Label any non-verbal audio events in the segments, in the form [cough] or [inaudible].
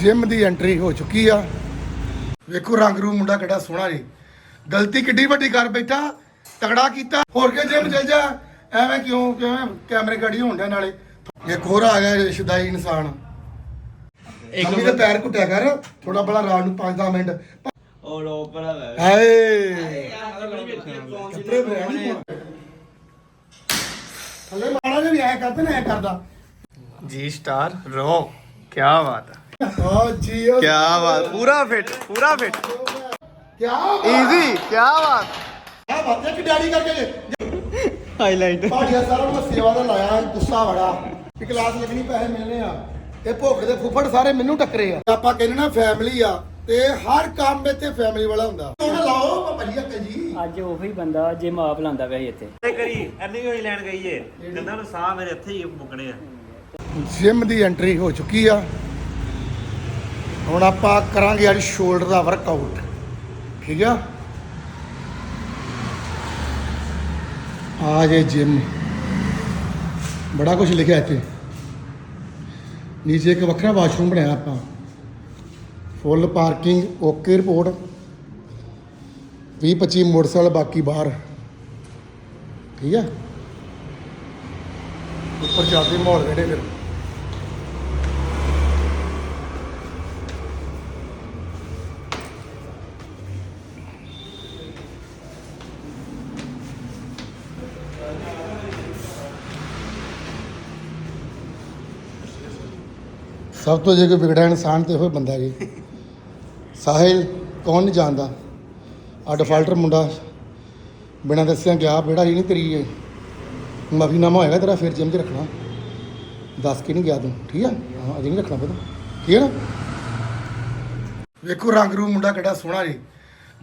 Gym ਦੀ entry ਹੋ ਚੁੱਕੀ ਆ। ਵੇਖੋ ਰੰਗ ਰੂ ਮੁੰਡਾ ਕਿੱਡਾ ਸੋਹਣਾ ਜੀ। ਗਲਤੀ ਕਿੱਡੀ ਵੱਡੀ ਕਰ ਬੈਠਾ ਤਕੜਾ ਕੀਤਾ ਹੋਰ ਕੇ ਜਿਮ ਚਲ ਜਾ? ਐਵੇਂ ਕਿਉਂ ਕਿਵੇਂ ਕੈਮਰੇ ਗੜੀ ਹੋਣ ਦੇ ਨਾਲੇ? ਇੱਕ ਹੋਰ ਆ ਗਿਆ ਰਿਸ਼ਦਾਈ ਇਨਸਾਨ। ਇੱਕ ਵੀ ਤੇ ਪੈਰ ਘੁੱਟਿਆ ਕਰ ਥੋੜਾ ਬੜਾ ਰਾਤ ਨੂੰ 5-10 ਮਿੰਟ। ਉਹ ਲੋ ਬੜਾ ਹਾਏ। ਕੱਪੜੇ ਬਰਾਣੀ ਥੱਲੇ ਵੀ ਐ ਕਰਦੇ ਨਾ ਐ ਕਰਦਾ। ਜੀ ਸਟਾਰ ਰੋ ਕੀ ਬਾਤ ਹੈ ਹਾਂ ਜੀ ਕੀ ਬਾਤ ਪੂਰਾ ਫਿਟ ਪੂਰਾ ਫਿਟ ਕੀ ਬਾਤ ਈਜ਼ੀ ਕੀ ਬਾਤ। ਆ ਬਾਤ ਇੱਕ ਡੈਡੀ ਕਰਕੇ ਜੇ ਹਾਈਲਾਈਟ ਭਾਟਿਆ ਸਾਰਾ ਮੈਂ ਸੇਵਾ ਦਾ ਲਾਇਆ ਗੁੱਸਾ ਵੜਾ ਕਿ ਕਲਾਸ ਲੱਗਣੀ ਪੈਸੇ ਮਿਲਨੇ ਆ। ਇਹ ਭੁੱਖ ਦੇ ਫੁੱਫੜ ਸਾਰੇ ਮੈਨੂੰ ਟੱਕਰੇ ਆ। ਆਪਾਂ ਕਹਿੰਦੇ ਨਾ ਫੈਮਿਲੀ ਆ ਤੇ ਹਰ ਕੰਮ ਇੱਥੇ ਫੈਮਿਲੀ ਵਾਲਾ ਹੁੰਦਾ। ਹੁਣ ਲਾਓ ਭਾਜੀ ਅੱਕੇ ਜੀ। ਅੱਜ ਉਹੀ ਬੰਦਾ ਜੇ ਮਾਪ ਲਾਂਦਾ ਵੈਸੇ ਇੱਥੇ। ਤੇ ਕਰੀ ਐਨੀ ਹੋਈ ਲੈਣ ਗਈ ਏ। ਕਹਿੰਦਾ ਨੂੰ ਸਾਹ ਮੇਰੇ ਇੱਥੇ ਹੀ ਮੁੱਕਣੇ ਆ। ਜਿਮ ਦੀ ਐਂਟਰੀ ਹੋ ਚੁੱਕੀ ਆ। ਹੁਣ ਆਪਾਂ ਕਰਾਂਗੇ ਅੱਜ ਸ਼ੋਲਡਰ ਦਾ ਵਰਕਆਊਟ ਠੀਕ ਆ? ਆ ਜੇ ਜਿਮ ਬੜਾ ਕੁਝ ਲਿਖਿਆ ਇੱਥੇ। ਨੀਚੇ ਇੱਕ ਵੱਖਰਾ ਵਾਸ਼ਰੂਮ ਬਣਾਇਆ ਆਪਾਂ। Full parking okay report 20 25 motorcycle, ਬਾਕੀ ਬਾਹਰ। ਠੀਕ ਆ? ਉੱਪਰ ਚੱਲਦੇ ਮਾਹੌਲ ਕਿਹੜੇ ਫਿਰ। ਸਭ ਤੋਂ ਜੇ ਕੋਈ ਵਿਗੜਿਆ ਇਨਸਾਨ ਤੇ ਉਹ ਬੰਦਾ ਜੀ। ਸਾਹਿਲ ਕੌਣ ਨਹੀਂ ਜਾਣਦਾ। ਆ ਡਿਫਾਲਟਰ ਮੁੰਡਾ ਬਿਨਾਂ ਦੱਸਿਆ ਗਿਆ ਬੇੜਾ ਹੀ ਨਹੀਂ ਤੇਰੀ ਇਹ। ਮਾਫੀਨਾਮਾ ਹੋਏਗਾ ਤੇਰਾ, ਫਿਰ ਜਿਮ 'ਚ ਰੱਖਣਾ। ਦੱਸ ਕੇ ਨਹੀਂ ਗਿਆ ਤੂੰ, ਠੀਕ ਆ? ਹਾਂ, ਅਜੇ ਨਹੀਂ ਰੱਖਣਾ ਪਤਾ। ਠੀਕ ਹੈ ਨਾ? ਵੇਖੋ ਰੰਗ ਰੂ ਮੁੰਡਾ ਕਿੱਡਾ ਸੋਹਣਾ ਜੀ।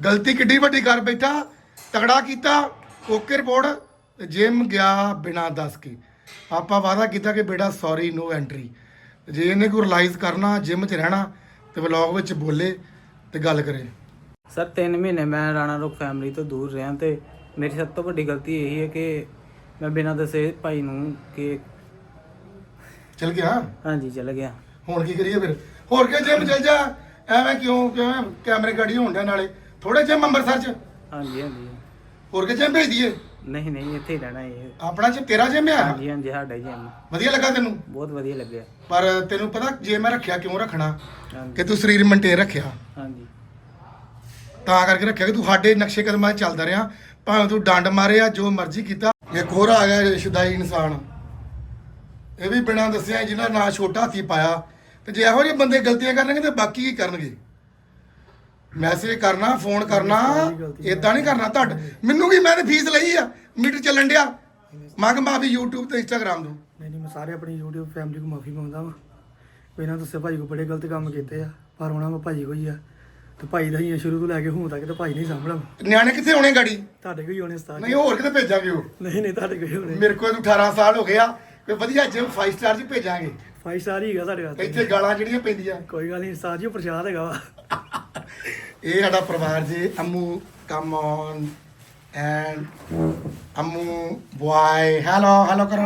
ਗਲਤੀ ਕਿੱਡੀ ਵੱਡੀ ਕਰ ਬੈਠਾ, ਤਗੜਾ ਕੀਤਾ ਓਕੇ ਰਿਪੋਰਟ ਜਿਮ ਗਿਆ ਬਿਨਾਂ ਦੱਸ ਕੇ। ਆਪਾਂ ਵਾਅਦਾ ਕੀਤਾ ਕਿ ਬੇਟਾ ਸੌਰੀ ਨੋ ਐਂਟਰੀ ਜੇ ਇਹਨੇ ਕੋਈ ਰਿਲਾਈਜ਼ ਕਰਨਾ ਜਿਮ 'ਚ ਰਹਿਣਾ ਤੇ ਵਲੌਗ ਵਿੱਚ ਬੋਲੇ ਤੇ ਗੱਲ ਕਰੇ। ਸਰ 3 ਮਹੀਨੇ ਮੈਂ ਰਾਣਾ ਰੁਕ ਫੈਮਿਲੀ ਤੋਂ ਦੂਰ ਰਿਹਾ ਤੇ ਮੇਰੀ ਸਭ ਤੋਂ ਵੱਡੀ ਗਲਤੀ ਇਹੀ ਹੈ ਕਿ ਮੈਂ ਬਿਨਾਂ ਦੱਸੇ ਭਾਈ ਨੂੰ ਕਿ ਚਲ ਗਿਆ? ਹਾਂਜੀ ਚਲ ਗਿਆ। ਹੁਣ ਕੀ ਕਰੀਏ ਫਿਰ? ਹੋਰ ਕਿ ਜਿਮ ਚਲ ਜਾ? ਐਵੇਂ ਕਿਉਂ ਕਿਉਂ ਕੈਮਰੇ ਗਾੜੀ ਹੋਣ ਡਿਆ ਨਾਲੇ? ਥੋੜੇ ਜਿਮ ਅੰਮ੍ਰਿਤਸਰ 'ਚ। ਹਾਂਜੀ ਹਾਂਜੀ। ਹੋਰ ਕਿ ਜਿਮ ਭੇਜ ਦਈਏ? ਨਹੀਂ ਨਹੀਂ ਇੱਥੇ ਹੀ ਰਹਿਣਾ ਇਹ। ਆਪਣਾ ਚ ਤੇਰਾ ਜਿਮ ਆ? ਹਾਂਜੀ ਹਾਂਜੀ ਸਾਡਾ ਜਿਮ ਵਧੀਆ ਲੱਗਾ ਤੈਨੂੰ? ਬਹੁਤ ਵਧੀਆ ਲੱਗਿਆ। ਪਰ ਤੈਨੂੰ ਪਤਾ ਜੇ ਮੈਂ ਰੱਖਿਆ ਕਿਉਂ ਰੱਖਣਾ? ਕਿ ਤੂੰ ਸਰੀਰ ਮੇਨਟੇਨ ਰੱਖਿਆ। ਹਾਂਜੀ। ਤਾਂ ਕਰਕੇ ਰੱਖਿਆ ਕਿ ਤੂੰ ਸਾਡੇ ਨਕਸ਼ੇ ਕਦਮਾਂ 'ਚ ਚੱਲਦਾ ਰਿਹਾ। ਭਾਵੇਂ ਤੂੰ ਡੰਡ ਮਾਰਿਆ ਜੋ ਮਰਜ਼ੀ ਕੀਤਾ। ਇੱਕ ਹੋਰ ਆ ਗਿਆ ਸ਼ਦਾਈ ਇਨਸਾਨ। ਇਹ ਵੀ ਬਿਨਾਂ ਦੱਸਿਆ ਜਿਹਨਾਂ ਨਾਂ ਛੋਟਾ ਹਾਥੀ ਪਾਇਆ। ਤੇ ਜੇ ਇਹੋ ਜਿਹੇ ਬੰਦੇ ਗਲਤੀਆਂ ਕਰਨਗੇ ਤੇ ਬਾਕੀ ਕੀ ਕਰਨਗੇ? ਮੈਸੇਜ ਕਰਨਾ ਫੋਨ ਕਰਨਾ ਇਦਾਂ ਨਹੀਂ ਕਰਨਾ ਤੁਹਾਡ ਮੈਨੂੰ ਕੀ ਮੈਂ ਤੇ ਫੀਸ ਲਈ ਆ ਮੀਟਰ ਚੱਲਣ ਡਿਆ। ਮੰਗ ਮਾਫੀ YouTube ਤੇ Instagram ਤੋਂ। ਨਹੀਂ ਨਹੀਂ ਮੈਂ ਸਾਰੇ ਆਪਣੀ YouTube ਫੈਮਿਲੀ ਨੂੰ ਮਾਫੀ ਮੰਗਦਾ ਵਾਂ। ਕੋਈ ਨਾ ਦੱਸੇ ਭਾਈ ਕੋ ਬੜੇ ਗਲਤ ਕੰਮ ਕੀਤੇ ਆ ਪਰ ਉਹਨਾਂ ਮੈਂ ਭਾਈ ਕੋਈ ਆ। ਤੇ ਭਾਈ ਦਾ ਹੀ ਆ ਸ਼ੁਰੂ ਤੋਂ ਲੈ ਕੇ ਹੁਣ ਤੱਕ ਤੇ ਭਾਈ ਨਹੀਂ ਸਾਂਭਣਾ ਨਿਆਣੇ ਕਿੱਥੇ ਹੋਣੇ ਗਾੜੀ? ਤੁਹਾਡੇ ਕੋਈ ਹੋਣੇ ਉਸਤਾਦ? ਨਹੀਂ ਹੋਰ ਕਿਤੇ ਭੇਜਾਂਗੇ ਉਹ? ਨਹੀਂ ਨਹੀਂ ਤੁਹਾਡੇ ਕੋਈ ਹੋਣੇ। ਮੇਰੇ ਕੋਲ 18 ਸਾਲ ਹੋ ਗਏ ਆ ਕੋਈ ਵਧੀਆ ਜਿਮ 5 ਸਟਾਰ 'ਚ ਭੇਜਾਂਗੇ। ਫਾਈਵ ਸਟਾਰ ਹੀ ਹੈਗਾ ਸਾਡੇ ਵਾਸਤੇ। ਇੱਥੇ ਗਾਲਾਂ ਜਿਹੜੀਆਂ ਪੈਂਦੀਆਂ? ਕੋਈ ਗੱਲ ਨਹੀਂ ਉਸਤਾਦ ਜੀ ਉਹ ਪ੍ਰਸ਼ਾਦ ਹੈਗਾ ਵਾ। ਇਹ ਸਾਡਾ ਪਰਿਵਾਰ ਜੀ ਅੰਮੂ come on and ਅੰਮੂ boy hello hello ਕਰੋ।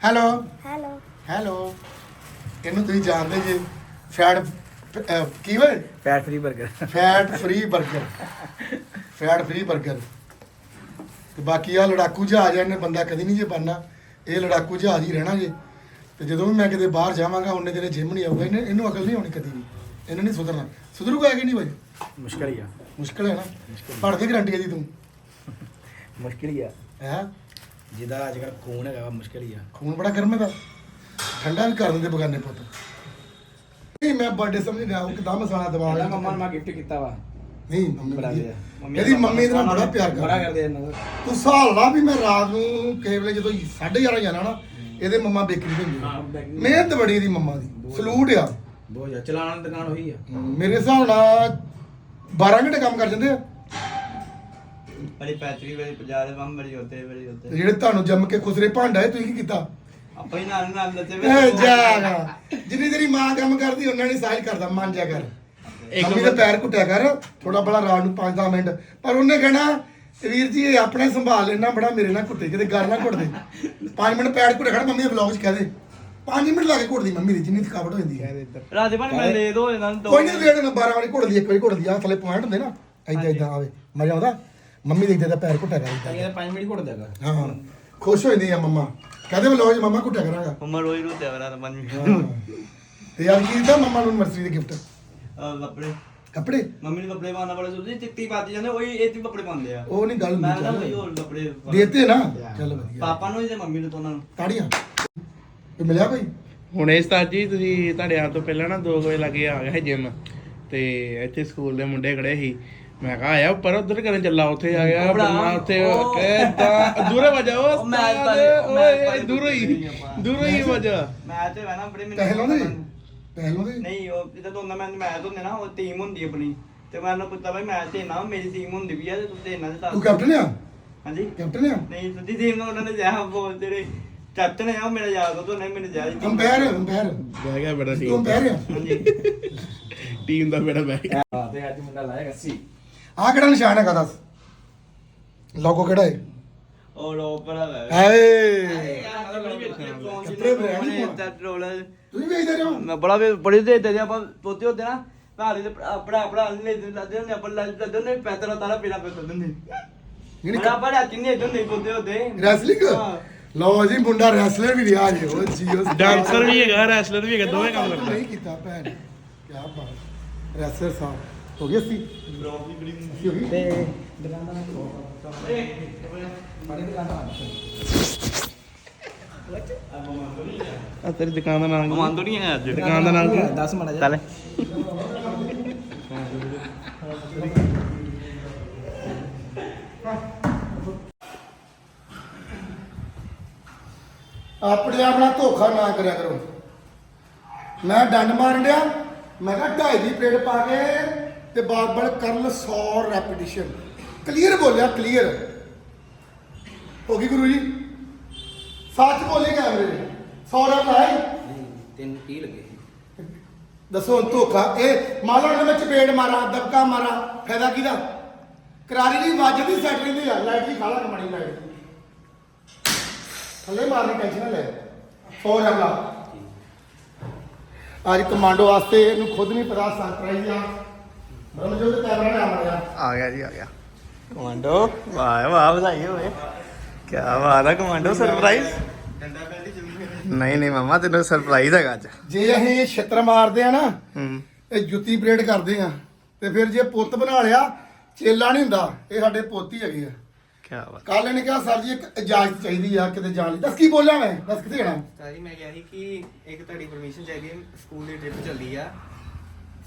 ਹੈਲੋ ਹੈਲੋ ਹੈਲੋ ਇਹਨੂੰ ਤੁਸੀਂ ਜਾਣਦੇ ਜੀ ਫੈਟ ਕੀ ਵੇ? Fat free 버ਗਰ fat free 버ਗਰ fat free 버ਗਰ ਤੇ ਬਾਕੀ ਆ ਲੜਾਕੂ ਜਹਾਜ਼ ਇਹਨੇ ਬੰਦਾ ਕਦੀ ਨਹੀਂ ਜੇ ਬੰਨਾ ਇਹ ਲੜਾਕੂ ਜਹਾਜ਼ ਹੀ ਰਹਿਣਾ ਜੇ। ਤੇ ਜਦੋਂ ਵੀ ਮੈਂ ਕਿਤੇ ਬਾਹਰ ਜਾਵਾਂਗਾ ਉਹਨੇ ਦਿਨੇ ਜਿੰਮ ਨਹੀਂ ਆਊਗਾ ਇਹਨੂੰ ਅਕਲ ਨਹੀਂ ਹੋਣੀ ਕਦੀ ਵੀ। ਇਹਨੇ ਨਹੀਂ ਸੁਧਰਨਾ। ਸੁਧਰੂਗਾ ਕਿ ਨਹੀਂ ਬਾਈ? ਮੁਸ਼ਕਲ ਹੀ ਆ। ਮੁਸ਼ਕਲ ਹੈ ਨਾ। ਪੜ ਕੇ ਗਰੰਟੀ ਹੈ ਦੀ ਤੂੰ। ਮੁਸ਼ਕਲ ਹੀ ਆ। ਹੈ? ਜਿਹਦਾ ਅੱਜ ਕੱਲ ਖੂਨ ਹੈਗਾ ਮੁਸ਼ਕਲ ਹੀ ਆ। ਖੂਨ ਬੜਾ ਗਰਮ ਹੈ ਦਾ ਠੰਡਾ ਵੀ ਕਰ ਦਿੰਦੇ ਬਗਾਨੇ ਪੁੱਤ। ਨਹੀਂ ਮੈਂ ਬਰਥਡੇ ਸਮਝ ਗਿਆ ਉਹ ਕਿਦਾਂ ਮਸਾਲਾ ਦਵਾ ਮੰਮਾ ਨੂੰ ਮੈਂ ਗਿਫਟ ਕੀਤਾ ਵਾ। ਨਹੀਂ ਮੰਮੀ ਬੜਾ ਦੀ- ਵਧੀਆ। ਇਹਦੀ ਮੰਮੀ ਇਹਦੇ ਨਾਲ ਬੜਾ ਪਿਆਰ ਬੜਾ ਕਰਦੀ ਕਰਦੇ ਇਹਨਾਂ ਦਾ। ਤੂੰ ਹਿਸਾਬ ਲਾ ਵੀ ਮੈਂ ਰਾਤ ਨੂੰ ਕਿਸੇ ਵੇਲੇ ਜਦੋਂ 11:30 ਜਾਣਾ ਨਾ ਇਹਦੇ ਮੰਮਾ ਬੇਕਰੀ ਹੁੰਦੀ bakery। ਮਿਹਨਤ ਬੜੀ ਇਹਦੀ ਮੰਮਾ ਦੀ। ਸਲੂਟ ਆ। ਬਹੁਤ ਜ਼ਿਆਦਾ ਚਲਾਉਣ ਦੇ ਨਾਲ ਹੋਈ ਆ। ਮੇਰੇ ਹਿਸਾਬ ਨਾਲ 12 ਘੰਟੇ ਕੰਮ ਕਰ ਜਾਂਦੇ ਆ। ਬੜੀ ਪੈਤਰੀ ਬੜੀ ਪੰਜਾਹ ਦੇ ਬੰਮ ਬੜੀ ਉੱਤੇ ਤੇ ਉੱਤੇ। ਜਿਹੜੇ ਤੁਹਾਨੂੰ ਜੰਮ ਕੇ ਖੁਸਰੇ ਭਾਂਡਾ ਹੈ ਤੁਸੀਂ ਕੀ ਕੀਤਾ? ਆਪਾਂ ਹੀ ਨਾਲ ਨਾਲ ਨੱਚੇ ਇਹ ਜਾਗਾ ਜਿੰਨੀ ਤੇਰੀ ਮਾਂ ਕੰਮ ਕਰਦੀ ਉਹਨਾਂ ਨੇ ਸਾਇਲ ਕਰਦਾ ਮੰਨ ਜਾ ਕਰ। ਮੰਮੀ ਦੇ ਪੈਰ ਘੁੱਟਿਆ ਕਰ ਥੋੜਾ ਬੜਾ ਰਾਤ ਨੂੰ 5-10 ਮਿੰਟ। ਪਰ ਉਹਨੇ ਕਹਿਣਾ ਵੀਰ ਜੀ ਇਹ ਆਪਣੇ ਸੰਭਾਲ ਲੈਣਾ ਬੜਾ ਮੇਰੇ ਨਾਲ ਘੁੱਟੇ ਕਿਤੇ ਗੱਲ ਨਾ ਘੁੱਟਦੇ 5 ਮਿੰਟ ਪੈਰ ਘੁੱਟੇ ਖੜਾ ਮੰਮੀ ਦੇ ਵਲੌਗ 'ਚ ਕਹਿ ਦੇ। 5 ਮਿੰਟ ਲਾ ਕੇ ਘੁੱਟਦੀ ਮੰਮੀ ਦੀ ਜਿੰਨੀ ਥਕਾਵਟ ਹੋ ਜਾਂਦੀ ਹੈ। ਰਾਜੇ ਭਾਈ ਮੈਂ ਲੈ ਦੋ ਇਹਨਾਂ ਨੂੰ ਦੋ ਕੋਈ ਨਹੀਂ ਜਿਹੜੇ ਨੂੰ 12 ਵਾਰੀ ਘੁੱਟਦੀ ਇੱਕ ਵਾਰੀ ਘੁੱਟਦੀ ਆ ਥੱਲੇ ਪੁਆਇੰਟ ਹੁੰਦੇ ਨਾ ਐਦਾਂ ਐਦਾਂ ਆਵੇ ਮਜ਼ਾ ਆਉਂਦਾ। ਮੰਮੀ ਦੇ ਇੱਦਾਂ ਦਾ ਪੈਰ ਘੁੱਟਿਆ ਕਰੀਦਾ ਇਹ 5 ਮਿੰਟ ਘੁੱਟ ਦੇਗਾ ਹਾਂ ਖੁਸ਼ ਹੋ ਜਾਂਦੀ ਆ ਮੰਮਾ। ਕਹਿੰਦੇ ਮੈਂ ਲੋ ਜੀ ਮੰਮਾ ਘੁੱਟਿਆ ਕਰਾਂਗਾ। ਮੰਮਾ ਰੋਈ ਰੋਈ ਤੇ ਵਰਾ ਤਾਂ ਪੰਜ ਹਾਂ। ਤੇ ਯਾਰ ਕੀ ਦਿੱਤਾ ਮੰਮਾ ਨੂੰ ਨਰਸਰੀ ਦੇ ਗਿਫਟ ਅਹ ਕੱਪੜੇ। ਕੱਪੜੇ? ਮੰਮੀ ਨੂੰ ਕੱਪੜੇ ਪਾਉਣਾ ਬੜਾ ਜ਼ਰੂਰੀ ਚਿੱਟੀ ਪਾਤੀ ਜਾਂਦੇ ਉਹੀ ਇਹ ਤੇ ਕੱਪੜੇ ਪਾਉਂਦੇ ਆ। ਉਹ ਨਹੀਂ ਗੱਲ ਮੈਂ ਹੁੰਦੀ ਤਾਂ ਹੋਰ ਕੱਪੜੇ ਪਾ- ਦੇਤੇ ਨਾ। ਚੱਲ ਵਧੀਆ। ਪਾਪਾ ਨੂੰ ਤੇ ਮੰਮੀ ਨੂੰ ਦੋਨਾਂ ਨੂੰ। ਤਾੜੀਆਂ। ਤੇ ਮਿਲਿਆ ਕੋਈ? ਹੁਣ ਇਸ ਤਾਂ ਜੀ ਤੁਸੀਂ ਤੁਹਾਡੇ ਆਉਣ ਤੋਂ ਪਹਿਲਾਂ ਨਾ 2 ਵਜੇ ਲੱਗੇ ਆ ਗਿਆ ਸੀ ਜਿਮ ਤੇ ਇੱਥੇ ਸਕੂਲ ਦੇ ਮੁੰਡੇ ਖੜੇ ਸੀ। ਮੈਂ ਕਿਹਾ ਆਇਆ ਉੱਪਰ ਉਧਰ ਕਰਨ ਚੱਲਾ ਉੱਥੇ ਆ ਗਿਆ ਬੰਨਾ ਉੱਥੇ ਕਿਦਾਂ ਦੂਰੇ ਵਜਾ ਉਹ ਮੈਚ ਮੈਚ ਓਏ ਦੂਰੋਂ ਹੀ ਦੂਰੋਂ ਹੀ ਵਜਾ। ਮੈਂ ਤੇ ਵੈਨਾ ਬੜੇ ਮੈਨੂੰ ਪਹਿਲੋਂ ਦੇ ਪਹਿਲੋਂ ਦੇ ਨਹੀਂ ਉਹ ਜਿੱਦਾਂ ਦੋਨਾਂ ਮੈਂ ਮੈਚ ਹੁੰਦੇ ਨਾ ਉਹ ਟੀਮ ਹੁੰਦੀ ਆਪਣੀ। ਤੇ ਮੈਂ ਉਹਨੂੰ ਪੁੱਛਦਾ ਬਈ ਮੈਚ ਤੇ ਨਾ ਮੇਰੀ ਟੀਮ ਹੁੰਦੀ ਵੀ ਆ ਤੇ ਤੂੰ ਤੇ ਇਹਨਾਂ ਦੇ ਤੂੰ ਤਾਂ ਕੈਪਟਨ ਆ? ਹਾਂਜੀ। ਕੈਪਟਨ ਆ? ਨਹੀਂ ਸਿੱਧੀ ਟੀਮ ਨੂੰ ਉਹਨਾਂ ਨੇ ਜਿਹਾ ਬੋਲ ਜਿਹੜੇ ਕੈਪਟਨ ਆ ਉਹ ਮੇਰਾ ਯਾਦ ਉਹ ਤੋਂ ਨਹੀਂ ਮੈਨੂੰ ਜਿਹਾ ਅੰਪਾਇਰ ਅੰਪਾਇਰ ਬਹਿ ਗਿਆ ਬੜਾ ਟੀਮ ਹਾਂਜੀ। ਟੀਮ ਦਾ ਬੜਾ ਬਹਿ ਗਿਆ। ਤੇ ਅੱਜ ਮੁੰਡਾ ਲਾਏਗਾ ਸੀ। ਆ ਕਿਹੜਾ ਨਿਸ਼ਾਨ ਹੈਗਾ ਦੱਸ? ਲੋਗੋ ਕਿਹੜਾ ਹੈ? ਉਹ ਲੋਪਰ ਵੇ। ਹਾਏ। ਕੱਪੜੇ ਬਣੇ ਆ। ਤੁਸੀਂ ਵੇਚਦੇ ਰਹੋ। ਮੈਂ ਬੜਾ ਵੀ ਬੜੀ ਦੇ ਦੇ ਆਪਾਂ ਪੋਤੇ ਹੁੰਦੇ ਨਾ ਭਾਰੀ ਦੇ ਆਪਣਾ ਆਪਣਾ ਲੈ ਦੇ ਲੱਦੇ ਨੇ ਆਪਾਂ ਲੱਦੇ ਲੱਦੇ ਨੇ ਪੈਤਰਾ ਤਾਰਾ ਪੀਣਾ ਪੈਂਦਾ ਦਿੰਦੇ। ਜਿਹੜੀ ਬੜਾ ਬੜਾ ਕਿੰਨੇ ਦਿੰਦੇ ਪੋਤੇ ਹੁੰਦੇ। ਰੈਸਲਿੰਗ ਹਾਂ। ਲਓ ਜੀ ਮੁੰਡਾ ਰੈਸਲਰ ਵੀ ਰਿਹਾ ਜੀ ਉਹ ਜੀਓ ਡਾਂਸਰ ਵੀ ਹੈਗਾ ਰੈਸਲਰ ਵੀ ਹੈਗਾ ਦੋਵੇਂ ਕੰਮ ਕਰਦਾ। ਨਹੀਂ ਕੀਤਾ ਭੈਣ ਕੀ ਬਾਤ। ਰੈਸਲਰ ਸਾਹਿਬ ਹੋ ਗਈ ਸੀ ਬ੍ਰੌਕ ਦੀ ਬੜੀ ਹੋ ਗਈ ਤੇ ਦੁਕਾਨਦਾਰ ਨੂੰ ਬੜੀ ਦੁਕਾਨਦਾਰ ਆ ਤੇਰੀ ਦੁਕਾਨ ਦਾ ਨਾਮ ਕੀ? ਕਮਾਂਦੋ ਨਹੀਂ ਹੈ ਅੱਜ। ਦੁਕਾਨ ਦਾ ਨਾਮ ਕੀ ਹੈ? ਦੱਸ ਮੜਾ ਚੱਲ। ਆਪਣੇ ਆਪ ਨਾਲ ਧੋਖਾ ਨਾ ਕਰਿਆ ਕਰੋ। ਮੈਂ ਡੰਡ ਮਾਰਨ ਡਿਆ ਮੈਂ ਕਿਹਾ ਢਾਈ ਦੀ ਪਲੇਟ ਪਾ ਕੇ ਤੇ ਬਾਰ-ਬਾਰ ਕਰਨ 100 ਰੈਪੀਟੀਸ਼ਨ ਕਲੀਅਰ ਬੋਲਿਆ ਕਲੀਅਰ ਹੋ ਗਈ ਗੁਰੂ ਜੀ? ਸੱਚ ਬੋਲੇ ਕੈਮਰੇ 100 ਰੈਪ ਆਈ ਤਿੰਨ ਕੀ ਲੱਗੇ? ਦੱਸੋ ਧੋਖਾ। ਇਹ ਮੰਨ ਲਓ ਮੈਂ ਚਪੇੜ ਮਾਰਾਂ ਦਬਕਾ ਮਾਰਾਂ ਫਾਇਦਾ ਕਿਹਦਾ? ਕਰਾਰੀ ਦੀ ਵੱਜਦੀ ਸੈਟ ਰਹਿੰਦੀ ਆ ਲਾਈਟ ਦੀ ਖਾਲਾ ਕਮਾਣੀ ਲਾਈਟ ਥੱਲੇ ਮਾਰਨੀ ਟੈਨਸ਼ਨ ਨਾ ਲੈ। ਫੋਰ ਹਮਲਾ। ਅੱਜ ਕਮਾਂਡੋ ਵਾਸਤੇ ਇਹਨੂੰ ਖੁਦ ਨਹੀਂ ਪਤਾ ਸਰਪ੍ਰਾਈਜ਼ ਆ। ਬਰਮਜੋਤ ਕੈਮਰਾ ਨੇ ਆਮੜਿਆ ਆ ਗਿਆ ਜੀ ਆ ਗਿਆ। ਕਮਾਂਡੋ ਵਾਹ ਵਾਹ ਵਧਾਈ ਹੋਵੇ ਕੀ ਬਾਤ ਹੈ ਕਮਾਂਡੋ ਸਰਪ੍ਰਾਈਜ਼। ਨਹੀਂ ਨਹੀਂ ਮਮਾ ਤੈਨੂੰ ਸਰਪ੍ਰਾਈਜ਼ ਹੈਗਾ ਅੱਜ। ਜੇ ਅਸੀਂ ਛਿੱਤਰ ਮਾਰਦੇ ਆ ਨਾ ਹੂੰ। ਇਹ ਜੁੱਤੀ ਪਰੇਡ ਕਰਦੇ ਆ। ਤੇ ਫਿਰ ਜੇ ਪੁੱਤ ਬਣਾ ਲਿਆ ਚੇਲਾ ਨਹੀਂ ਹੁੰਦਾ। ਇਹ ਸਾਡੇ ਪੋਤੀ ਹੈਗੇ ਆ। ਕੀ ਬਾਤ। ਕੱਲ ਇਹਨੇ ਕਿਹਾ ਸਰ ਜੀ ਇੱਕ ਇਜਾਜ਼ਤ ਚਾਹੀਦੀ ਆ ਕਿਤੇ ਜਾਣ ਲਈ। ਦੱਸ ਕੀ ਬੋਲਿਆ ਮੈਂ? ਦੱਸ ਕਿੱਥੇ ਜਾਣਾ? ਸਾਰੀ ਮੈਂ ਕਿਹਾ ਸੀ ਕਿ ਇੱਕ ਤੁਹਾਡੀ ਪਰਮਿਸ਼ਨ ਚਾਹੀਦੀ ਹੈ ਸਕੂਲ ਦੀ ਟ੍ਰਿਪ ਚੱਲੀ ਆ।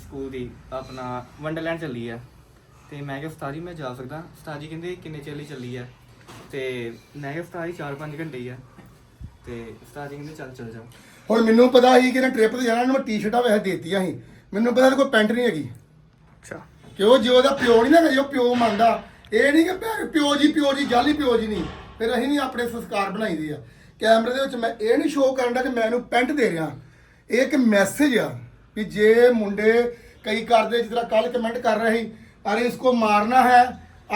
ਸਕੂਲ ਦੀ ਆਪਣਾ ਵੰਡਰਲੈਂਡ ਚੱਲੀ ਆ। ਤੇ ਮੈਂ ਕਿਹਾ ਉਸਤਾਦ ਜੀ ਮੈਂ ਜਾ ਸਕਦਾ। ਉਸਤਾਦ ਜੀ ਕਹਿੰਦੇ ਕਿੰਨੇ ਚਿਰ ਲਈ ਚੱਲੀ ਆ? ਤੇ ਮੈਂ ਕਿਹਾ ਉਸਤਾਦ ਜੀ 4-5 ਘੰਟੇ ਹੀ ਆ। ਤੇ ਉਸਤਾਦ ਜੀ ਕਹਿੰਦੇ ਚੱਲ ਚੱਲ ਜਾ ਹੁਣ ਮੈਨੂੰ ਪਤਾ ਸੀ ਕਿ ਇਹਨੇ ਟ੍ਰਿਪ ਤੇ ਜਾਣਾ ਇਹਨੂੰ ਮੈਂ ਟੀ-ਸ਼ਰਟਾਂ ਵੈਸੇ ਦੇਤੀਆਂ ਸੀ। ਮੈਨੂੰ ਪਤਾ ਇਹਦੇ ਕੋਈ ਪੈਂਟ ਨਹੀਂ ਹੈਗੀ। ਅੱਛਾ। ਕਿ ਉਹ ਜੋ ਉਹਦਾ ਪਿਓ ਨਹੀਂ ਨਾ ਜੋ ਪਿਓ ਮੰਨਦਾ ਇਹ ਨਹੀਂ ਕਿ ਭੈ- ਪਿਓ ਜੀ ਪਿਓ ਜੀ, ਜਾਲੀ ਪਿਓ ਜੀ ਨਹੀਂ। ਫਿਰ ਅਸੀਂ ਨਹੀਂ ਆਪਣੇ ਸੰਸਕਾਰ ਬਣਾਈਦੇ ਆ। ਕੈਮਰੇ ਦੇ ਵਿੱਚ ਮੈਂ ਇਹ ਨਹੀਂ ਸ਼ੋਅ ਕਰਦਾ ਕਿ ਮੈਂ ਇਹਨੂੰ ਪੈਂਟ ਦੇ ਰਿਹਾ। ਇਹ ਇੱਕ ਮੈਸੇਜ ਆ ਵੀ ਜੇ ਮੁੰਡੇ ਕਈ ਕਰਦੇ ਜਿਸ ਤਰ੍ਹਾਂ ਕੱਲ ਕਮੈਂਟ ਕਰ ਰਹੇ ਸੀ, ਅਰੇ ਇਸਕੋ ਮਾਰਨਾ ਹੈ,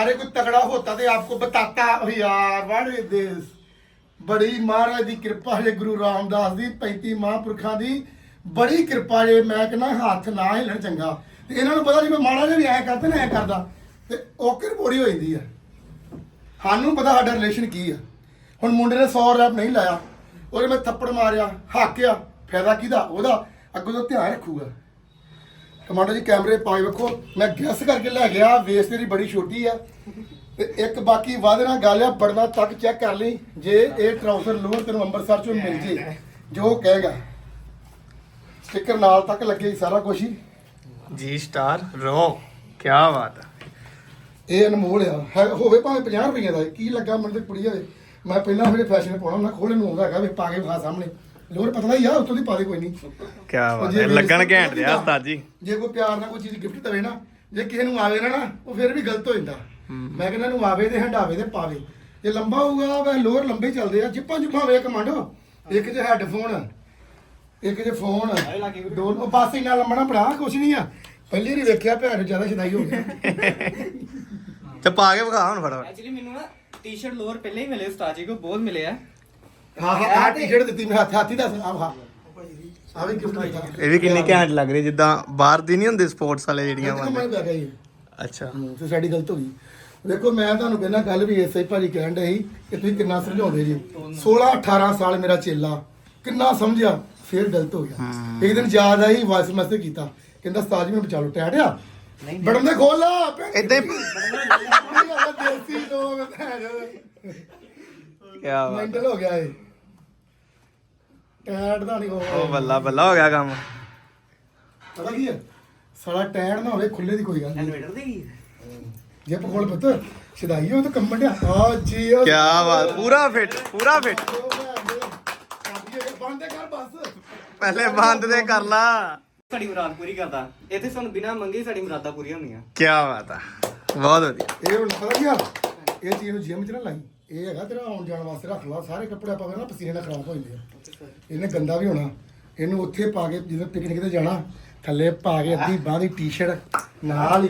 ਅਰੇ ਕੋਈ ਤਗੜਾ ਹੋਤਾ ਤੇ ਆਪਕੋ ਬਤਾਤਾ ਓ ਯਾਰ ਵਾਟ ਇਜ਼ ਬੜੀ ਮਹਾਰਾਜ ਦੀ ਕਿਰਪਾ ਹੈ ਗੁਰੂ ਰਾਮਦਾਸ ਦੀ 35 ਮਹਾਂਪੁਰਖਾਂ ਦੀ, ਬੜੀ ਕਿਰਪਾ ਜੇ ਮੈਂ ਕਹਿੰਦਾ, ਹੱਥ ਨਾ ਹਿਲਣ ਚੰਗਾ। ਤੇ ਇਹਨਾਂ ਨੂੰ ਪਤਾ ਨਹੀਂ ਮੈਂ ਮਾੜਾ ਜਿਹਾ ਵੀ ਐ ਕਰਦਾ ਨਾ, ਐ ਕਰਦਾ। ਤੇ ਓਕੇ ਰਿਪੋਰਟ ਹੋ ਜਾਂਦੀ ਆ। ਸਾਨੂੰ ਪਤਾ ਸਾਡਾ ਰਿਲੇਸ਼ਨ ਕੀ ਆ। ਹੁਣ ਮੁੰਡੇ ਨੇ 100 ਰੈਪ ਨਹੀਂ ਲਾਇਆ। ਉਹਦੇ ਮੈਂ ਥੱਪੜ ਮਾਰਿਆ, ਹਾਕਿਆ, ਫਾਇਦਾ ਕਿਹਦਾ? ਉਹਦਾ। ਅੱਗੋਂ ਤੋਂ ਧਿਆਨ ਰੱਖੂਗਾ। ਕਮਾਂਡੋ ਜੀ, ਕੈਮਰੇ ਪਾਏ ਵੇਖੋ। ਮੈਂ ਗੈਸ ਕਰਕੇ ਲੈ ਗਿਆ ਵੇਸ ਤੇਰੀ ਬੜੀ ਛੋਟੀ ਆ। ਤੇ ਇੱਕ ਬਾਕੀ ਵੱਧ ਨਾਲ ਗੱਲ ਆ, ਬੜਨਾ ਤੱਕ ਚੈੱਕ ਕਰ ਲਈ। ਜੇ ਇਹ ਟਰਾਊਜ਼ਰ ਲੋਅਰ ਤੈਨੂੰ ਅੰਮ੍ਰਿਤਸਰ ਚੋਂ ਮਿਲ ਜੇ, ਜੋ ਕਹੇਗਾ। ਸਟicker ਨਾਲ ਤੱਕ ਲੱਗੇ ਸਾਰਾ ਕੁਝ ਹੀ। ਜੀ ਸਟਾਰ ਰੋ। ਕੀ ਬਾਤ ਹੈ ਇਹ ਅਨਮੋਲ ਆ। ਹੈ- ਹੋਵੇ ਭਾਵੇਂ 50 ਰੁਪਏ ਦਾ ਕੀ ਲੱਗਾ ਮੈਨੂੰ ਤੇ ਕੁੜੀ ਹੋਵੇ ਮੈਂ ਪਹਿਲਾਂ ਮੇਰੇ ਫੈਸ਼ਨ ਪਾਉਣਾ ਨਾ ਖੋਲੇ ਨੂੰ ਆਉਂਦਾ ਹੈਗਾ ਵੀ ਪਾ ਕੇ ਵਿਖਾ ਸਾਹਮਣੇ। ਲੋਅਰ ਪਤਲਾ ਹੀ ਆ ਉੱਤੋਂ ਦੀ ਪਾ ਦੇ ਕੋਈ ਨਹੀਂ। ਕੀ ਬਾਤ ਹੈ ਲੱਗਣ ਘੈਂਟ ਰਿਹਾ ਉਸਤਾਦ। ਜੀ ਜੇ ਕੋਈ ਪਿਆਰ ਨਾਲ ਕੋਈ ਚੀਜ਼ ਗਿਫਟ ਦੇਵੇ ਨਾ ਜੇ ਕਿਸੇ ਨੂੰ ਆਵੇ ਨਾ ਨਾ ਉਹ ਫਿਰ ਵੀ ਗਲਤ ਹੋ ਜਾਂਦਾ। ਮੈਂ ਕਹਿੰਦਾ ਨੂੰ ਆਵੇ ਤੇ ਹੰਡਾਵੇ ਤੇ ਪਾਵੇ। ਜੇ ਲੰਬਾ ਹੋਊਗਾ ਵੇ ਲੋਅਰ ਲੰਬੇ ਚੱਲਦੇ ਆ। ਜਿੱਪਾਂ ਜੁਪਾਂ ਵੇ ਕਮਾਂਡੋ ਇੱਕ ਜੇ ਹੈੱਡਫੋਨ ਇੱਕ ਜੇ ਫੋਨ ਦੋ ਉਹ ਬਸ ਇੰਨਾ ਲੰਮਣਾ ਬਣਾ ਕੁਛ ਨਹੀਂ ਆ। ਪਹਿਲੀ ਨਹੀਂ ਵੇਖਿਆ ਭੈਣ ਨੂੰ ਜ਼ਿਆਦਾ ਸ਼ਦਾਈ ਹੋ ਗਿਆ। ਤੇ ਪਾ ਕੇ ਵਿਖਾ ਹੁਣ ਫਟਾਫਟ। ਐਕਚੁਅਲੀ ਮੈਨੂੰ ਨਾ ਟੀ-ਸ਼ਰਟ ਲੋਅਰ ਪਹਿਲਾਂ ਹੀ ਮਿਲੇ ਉਸਤਾਦ ਜੀ ਕੋ ਬਹੁਤ ਮਿਲੇ ਆ। ਹਾਂ ਹਾਂ ਆ ਟੀ-ਸ਼ਰਟ ਦਿੱਤੀ ਮੈਂ ਹੱਥ ਹਾਥੀ ਦੱਸ ਆ ਹਾਂ ਆ ਵੀ ਗਿਫਟ ਦਿੱਤਾ ਇਹ ਵੀ ਕਿੰਨੀ ਘੈਂਟ ਲੱਗ ਰਹੀ ਜਿੱਦਾਂ ਬਾਹਰ ਦੀ ਨਹੀਂ ਹੁੰਦੀ ਸਪੋਰਟਸ ਵਾਲੇ ਜਿਹੜੀਆਂ ਮੈਂ ਵਾਲੇ ਪੈ ਗਿਆ ਜੀ। ਅੱਛਾ। ਹੂੰ, ਤੇ ਸਾਡੀ ਗਲਤ ਹੋ ਗਈ। ਵੇਖੋ ਮੈਂ ਤੁਹਾਨੂੰ ਪਹਿਲਾਂ ਗੱਲ ਵੀ ਐਸਆਈ ਭਾਜੀ ਕਹਿਣ ਡਏ ਸੀ ਕਿ ਤੁਸੀਂ ਕਿੰਨਾ ਸਮਝਾਉਂਦੇ ਜੀ। 16 18 ਸਾਲ ਮੇਰਾ ਚੇਲਾ ਕਿੰਨਾ ਸਮਝਿਆ ਫੇਰ ਗਲਤ ਹੋ ਗਿਆ। ਇੱਕ ਦਿਨ ਯਾਦ ਆਈ ਵਾਇਸ ਮੈਸੇਜ ਕੀਤਾ। ਕਹਿੰਦਾ ਉਸਤਾਦ ਜੀ ਮੈਂ ਬਚਾ ਲਓ। ਟੈਟ ਆ ਬੜਨ ਦੇ ਖੋਲ ਲਾ ਏਦਾਂ ਹੀ ਦੇਸੀ ਲੋਕ ਕੀ ਬਾਤ ਮੈਂਟਲ ਹੋ ਗਿਆ ਇਹ। ਟੈਟ ਦਾ ਨਹੀਂ ਉਹ ਬੱਲਾ ਬੱਲਾ ਹੋ ਗਿਆ ਕੰਮ। ਪਤਾ ਕੀ ਹੈ? ਸਾਲਾ ਟੈਟ ਨਾ ਹੋਵੇ ਖੁੱਲੇ ਦੀ ਕੋਈ ਗੱਲ ਨਹੀਂ। ਇਨਵੇਟਰ ਦੀ ਜੇ ਪਕੋਲ ਪੁੱਤ ਸ਼ਦਾਈ ਹੋ ਤਾਂ ਕੰਮਣ ਡਿਆ। ਆ ਜੀ ਆ ਕੀ ਬਾਤ ਪੂਰਾ ਫਿੱਟ ਪੂਰਾ ਫਿੱਟ ਬੰਦੇ ਕਰ ਬਸ। ਪਹਿਲੇ ਬੰਦ ਦੇ ਕਰ ਲਾ। ਸਾਡੀ ਮੁਰਾਦ ਪੂਰੀ ਕਰਦਾ। ਇੱਥੇ ਸਾਨੂੰ ਬਿਨਾਂ ਮੰਗੇ ਹੀ ਸਾਡੀ ਮੁਰਾਦਾਂ ਪੂਰੀਆਂ ਹੁੰਦੀਆਂ। ਕੀ ਬਾਤ ਆ। ਬਹੁਤ ਵਧੀਆ। ਇਹ ਹੁਣ ਪਤਾ ਕੀ ਆ ਇਹ ਚੀਜ਼ ਨੂੰ ਜਿਮ ਚ ਨਾ ਲਾਈ। ਇਹ ਹੈਗਾ ਤੇਰਾ ਆਉਣ ਜਾਣ ਵਾਸਤੇ ਰੱਖ ਲਾ। ਸਾਰੇ ਕੱਪੜੇ ਆਪਾਂ ਨਾ ਪਸੀਨੇ ਨਾਲ ਖਰਾਬ ਹੋ ਜਾਂਦੇ ਆ। ਇਹਨੇ ਗੰਦਾ ਵੀ ਹੋਣਾ। ਇਹਨੂੰ ਉੱਥੇ ਪਾ ਕੇ ਜਦੋਂ ਪਿਕਨਿਕ ਤੇ ਜਾਣਾ ਥੱਲੇ ਪਾ ਕੇ ਅੱਧੀ ਬਾਂਹ ਦੀ ਟੀ-ਸ਼ਰਟ ਨਾਲ ਹੀ।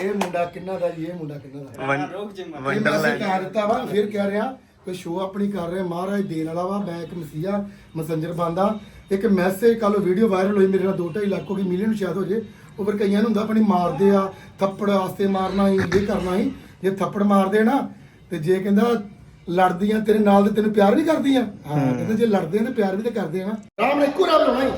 ਇਹ ਮੁੰਡਾ ਕਿੰਨਾ ਦਾ ਜੀ ਇਹ ਮੁੰਡਾ ਕਿੰਨਾ ਦਾ? ਰੋਕ ਜਿਮ ਵੰਡਰਲੈਂਡ ਕਰ ਦਿੱਤਾ ਵਾ ਫਿਰ ਕਹਿ ਰਿਹਾ ਕੋਈ ਸ਼ੋਅ ਆਪਣੀ ਕਰ ਰਿਹਾ ਮਹਾਰਾਜ ਦੇਣ ਵਾਲਾ ਵਾ ਮੈਂ ਇੱਕ ਮਸੀਹਾ ਮੈਸੇਂਜਰ ਬੰਦਾ ਇੱਕ ਮੈਸੇਜ ਕੱਲ ਵੀਡੀਓ ਵਾਇਰਲ ਹੋਈ ਮੇਰੇ ਨਾਲ 2.5 ਲੱਖ ਹੋ ਗਈ ਮਿਲੀਅਨ ਸ਼ਾਇਦ ਹੋ ਜੇ। ਉਹ ਫਿਰ ਕਈਆਂ ਨੂੰ ਹੁੰਦਾ ਆਪਣੀ ਮਾਰਦੇ ਆ ਥੱਪੜ ਵਾਸਤੇ ਮਾਰਨਾ ਹੀ ਇਹ ਕਰਨਾ ਹੀ। ਜੇ ਥੱਪੜ ਮਾਰਦੇ ਨਾ ਤੇ ਜੇ ਕਹਿੰਦਾ ਲੜਦੀਆਂ ਤੇਰੇ ਨਾਲ ਤੇ ਤੈਨੂੰ ਪਿਆਰ ਵੀ ਕਰਦੀਆਂ। ਹਾਂ ਕਹਿੰਦਾ ਜੇ ਲੜਦੇ ਤੇ ਪਿਆਰ ਵੀ ਤੇ ਕਰਦੇ ਆ ਨਾ। ਰਾਮ ਨੇ ਇੱਕੋ ਰਾਮ ਲਾਉਣਾ ਹੀ।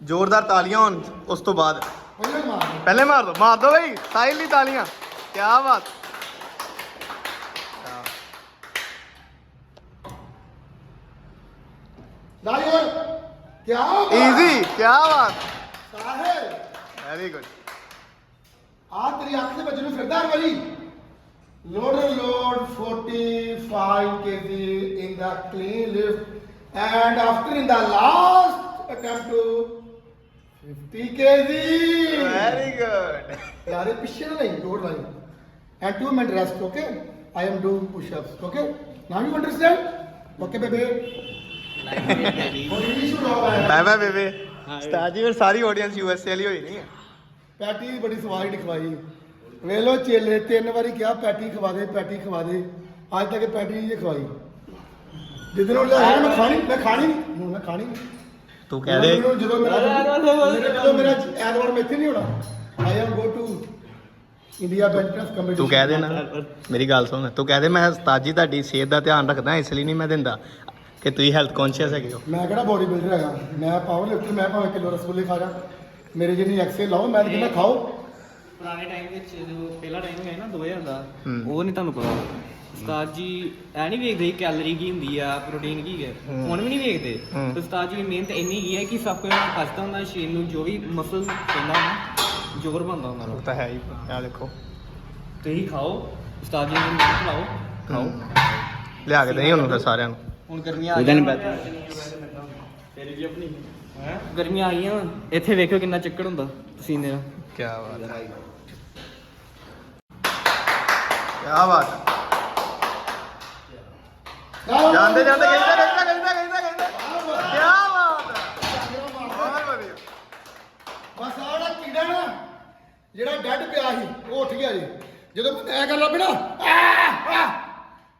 ਜ਼ੋਰਦਾਰ ਤਾਲੀਆਂ ਹੋਣ ਉਸ ਤੋਂ ਬਾਅਦ। ਪਹਿਲਾਂ ਹੀ ਮਾਰਨਾ ਪਹਿਲੇ ਮਾਰ ਦੋ। ਮਾਰ ਦੋ ਬਈ ਸਾਹਿਲ ਦੀ ਤਾਲੀਆਂ। ਕੀ ਬਾਤ। ਲਾਇਰ ਕੀ ਬਾਤ ਈਜ਼ੀ ਕੀ ਬਾਤ ਸਾਹਿਬ ਵੈਰੀ ਗੁੱਡ ਆ ਤੇਰੀ ਅੱਖ ਦੇ ਬੱਚੇ ਨੂੰ ਫਿਰਦਾ ਵਾਲੀ load load 45 kg in the clean lift and after in the last attempt to 50 kg very good ਯਾਰੇ ਪਿੱਛੇ ਨਾ ਨਹੀਂ ਜੋੜ ਲਾਈ and 2 minute rest okay i am doing push ups okay now you understand okay baby bye bye ਬੇਬੇ। Star ਜੀ ਫਿਰ ਸਾਰੀ audience U S A ਵਾਲੀ ਹੋਈ ਨਹੀਂ ਹੈ। ਪੈਟੀ ਦੀ ਬੜੀ ਸਵਾਦ ਖਵਾਈ ਵੇਖ ਲੋ ਚੇਲੇ ਤਿੰਨ ਵਾਰੀ ਕਿਹਾ ਪੈਟੀ ਖਵਾ ਦੇ ਪੈਟੀ ਖਵਾ ਦੇ। ਅੱਜ ਤੱਕ ਪੈਟੀ ਨਹੀਂ ਜੇ ਖਵਾਈ ਜਿੱਦਣ ਉਹ ਨਾ, ਮੈਂ ਖਾਣੀ ਮੈਂ ਖਾਣੀ ਨਹੀਂ। ਹੁਣ ਮੈਂ ਖਾਣੀ ਨਹੀਂ। ਤੂੰ ਕਹਿ ਦੇ। ਮੈਨੂੰ ਜਦੋਂ ਮੇਰਾ ਜਦੋਂ ਮੇਰਾ ਐਤਵਾਰ ਮੈਂ ਇੱਥੇ ਨਹੀਂ ਹੋਣਾ। I am go to India bank press committee ਤੂੰ ਕਹਿ ਦੇ ਨਾ। ਮੇਰੀ ਗੱਲ ਸੁਣ। ਤੂੰ ਕਹਿ ਦੇ ਮੈਂ ਉਸਤਾਦ ਜੀ ਤੁਹਾਡੀ ਸਿਹਤ ਦਾ ਧਿਆਨ ਰੱਖਦਾ ਇਸ ਲਈ ਨਹੀਂ ਮੈਂ ਦਿੰਦਾ। ਕਿ ਤੁਸੀਂ ਹੈਲਥ ਕੌਨਸ਼ੀਅਸ ਹੈਗੇ ਹੋ? ਮੈਂ ਕਿਹੜਾ ਬੋਡੀ ਬਿਲਡਰ ਹੈਗਾ? ਮੈਂ ਪਾਵਰ ਲਿਫਟਰ ਮੈਂ ਭਾਵੇਂ ਕਿਲੋ ਰਸਗੁੱਲੇ ਖਾ ਜਾ। ਮੇਰੇ ਜਿੰਨੀ ਐਕਸਰਸਾਈਜ਼ ਲਾਓ ਮੈਂ ਤਾਂ ਕਹਿੰਦਾ ਖਾਓ। ਪੁਰਾਣੇ ਟਾਈਮ ਵਿੱਚ ਜੋ ਪਹਿਲਾ ਟਾਈਮ ਹੈ ਨਾ 2000 ਦਾ। ਉਹ ਨਹੀਂ ਤੁਹਾਨੂੰ ਪਤਾ। ਉਸਤਾਦ ਜੀ ਐ ਨਹੀਂ ਵੇਖਦੇ ਕੈਲਰੀ ਕੀ ਹੁੰਦੀ ਆ ਪ੍ਰੋਟੀਨ ਕੀ ਹੈ। ਹੁਣ ਵੀ ਨਹੀਂ ਵੇਖਦੇ। ਉਸਤਾਦ ਜੀ ਦੀ ਮਿਹਨਤ ਇੰਨੀ ਕੀ ਹੈ ਕਿ ਸਭ ਕੁਝ ਫਸਦਾ ਹੁੰਦਾ ਸ਼ਰੀਰ ਨੂੰ ਜੋ ਵੀ ਮਸਲ ਪੈਂਦਾ ਨਾ ਜ਼ੋਰ ਬਣਦਾ ਉਹਨਾਂ ਉਹ ਨੂੰ ਤਾਂ ਹੈ ਹੀ ਆ ਦੇਖੋ। ਤੁਸੀਂ ਖਾਓ ਉਸਤਾਦ ਜੀ ਦੀ ਮਿਹਨਤ ਲਾਓ ਖਾਓ। ਲਿਆ ਕੇ ਦੇਈ ਉਹਨੂੰ ਫਿਰ ਸਾਰਿਆਂ ਨੂੰ। ਹੁਣ ਗਰਮੀਆਂ ਆ ਗਈਆਂ। ਤੇਰੀ ਵੀ ਆਪਣੀ ਹੈ। ਗਰਮੀਆਂ ਆ ਗਈਆਂ। ਇੱਥੇ ਵੇਖੋ ਕਿੰਨਾ ਚੱਕੜ ਹੁੰਦਾ ਪਸੀਨੇ ਦਾ ਕੀ ਬਾਤ ਹੈ। ਕੀ ਬਾਤ ਹੈ। ਜਾਂਦੇ ਜਾਂਦੇ ਕਹਿੰਦਾ ਕਹਿੰਦਾ ਕਹਿੰਦਾ ਕਹਿੰਦਾ ਕਹਿੰਦਾ ਕੀ ਬਾਤ ਹੈ। ਬਹੁਤ ਵਧੀਆ। ਬਸ ਆਹ ਜਿਹੜਾ ਕੀੜਾ ਨਾ ਜਿਹੜਾ ਡੱਡ ਪਿਆ ਸੀ ਉਹ ਉੱਠ ਗਿਆ ਜੀ। ਜਦੋਂ ਮੈਂ ਐ ਕਰ ਲੱਭਣਾ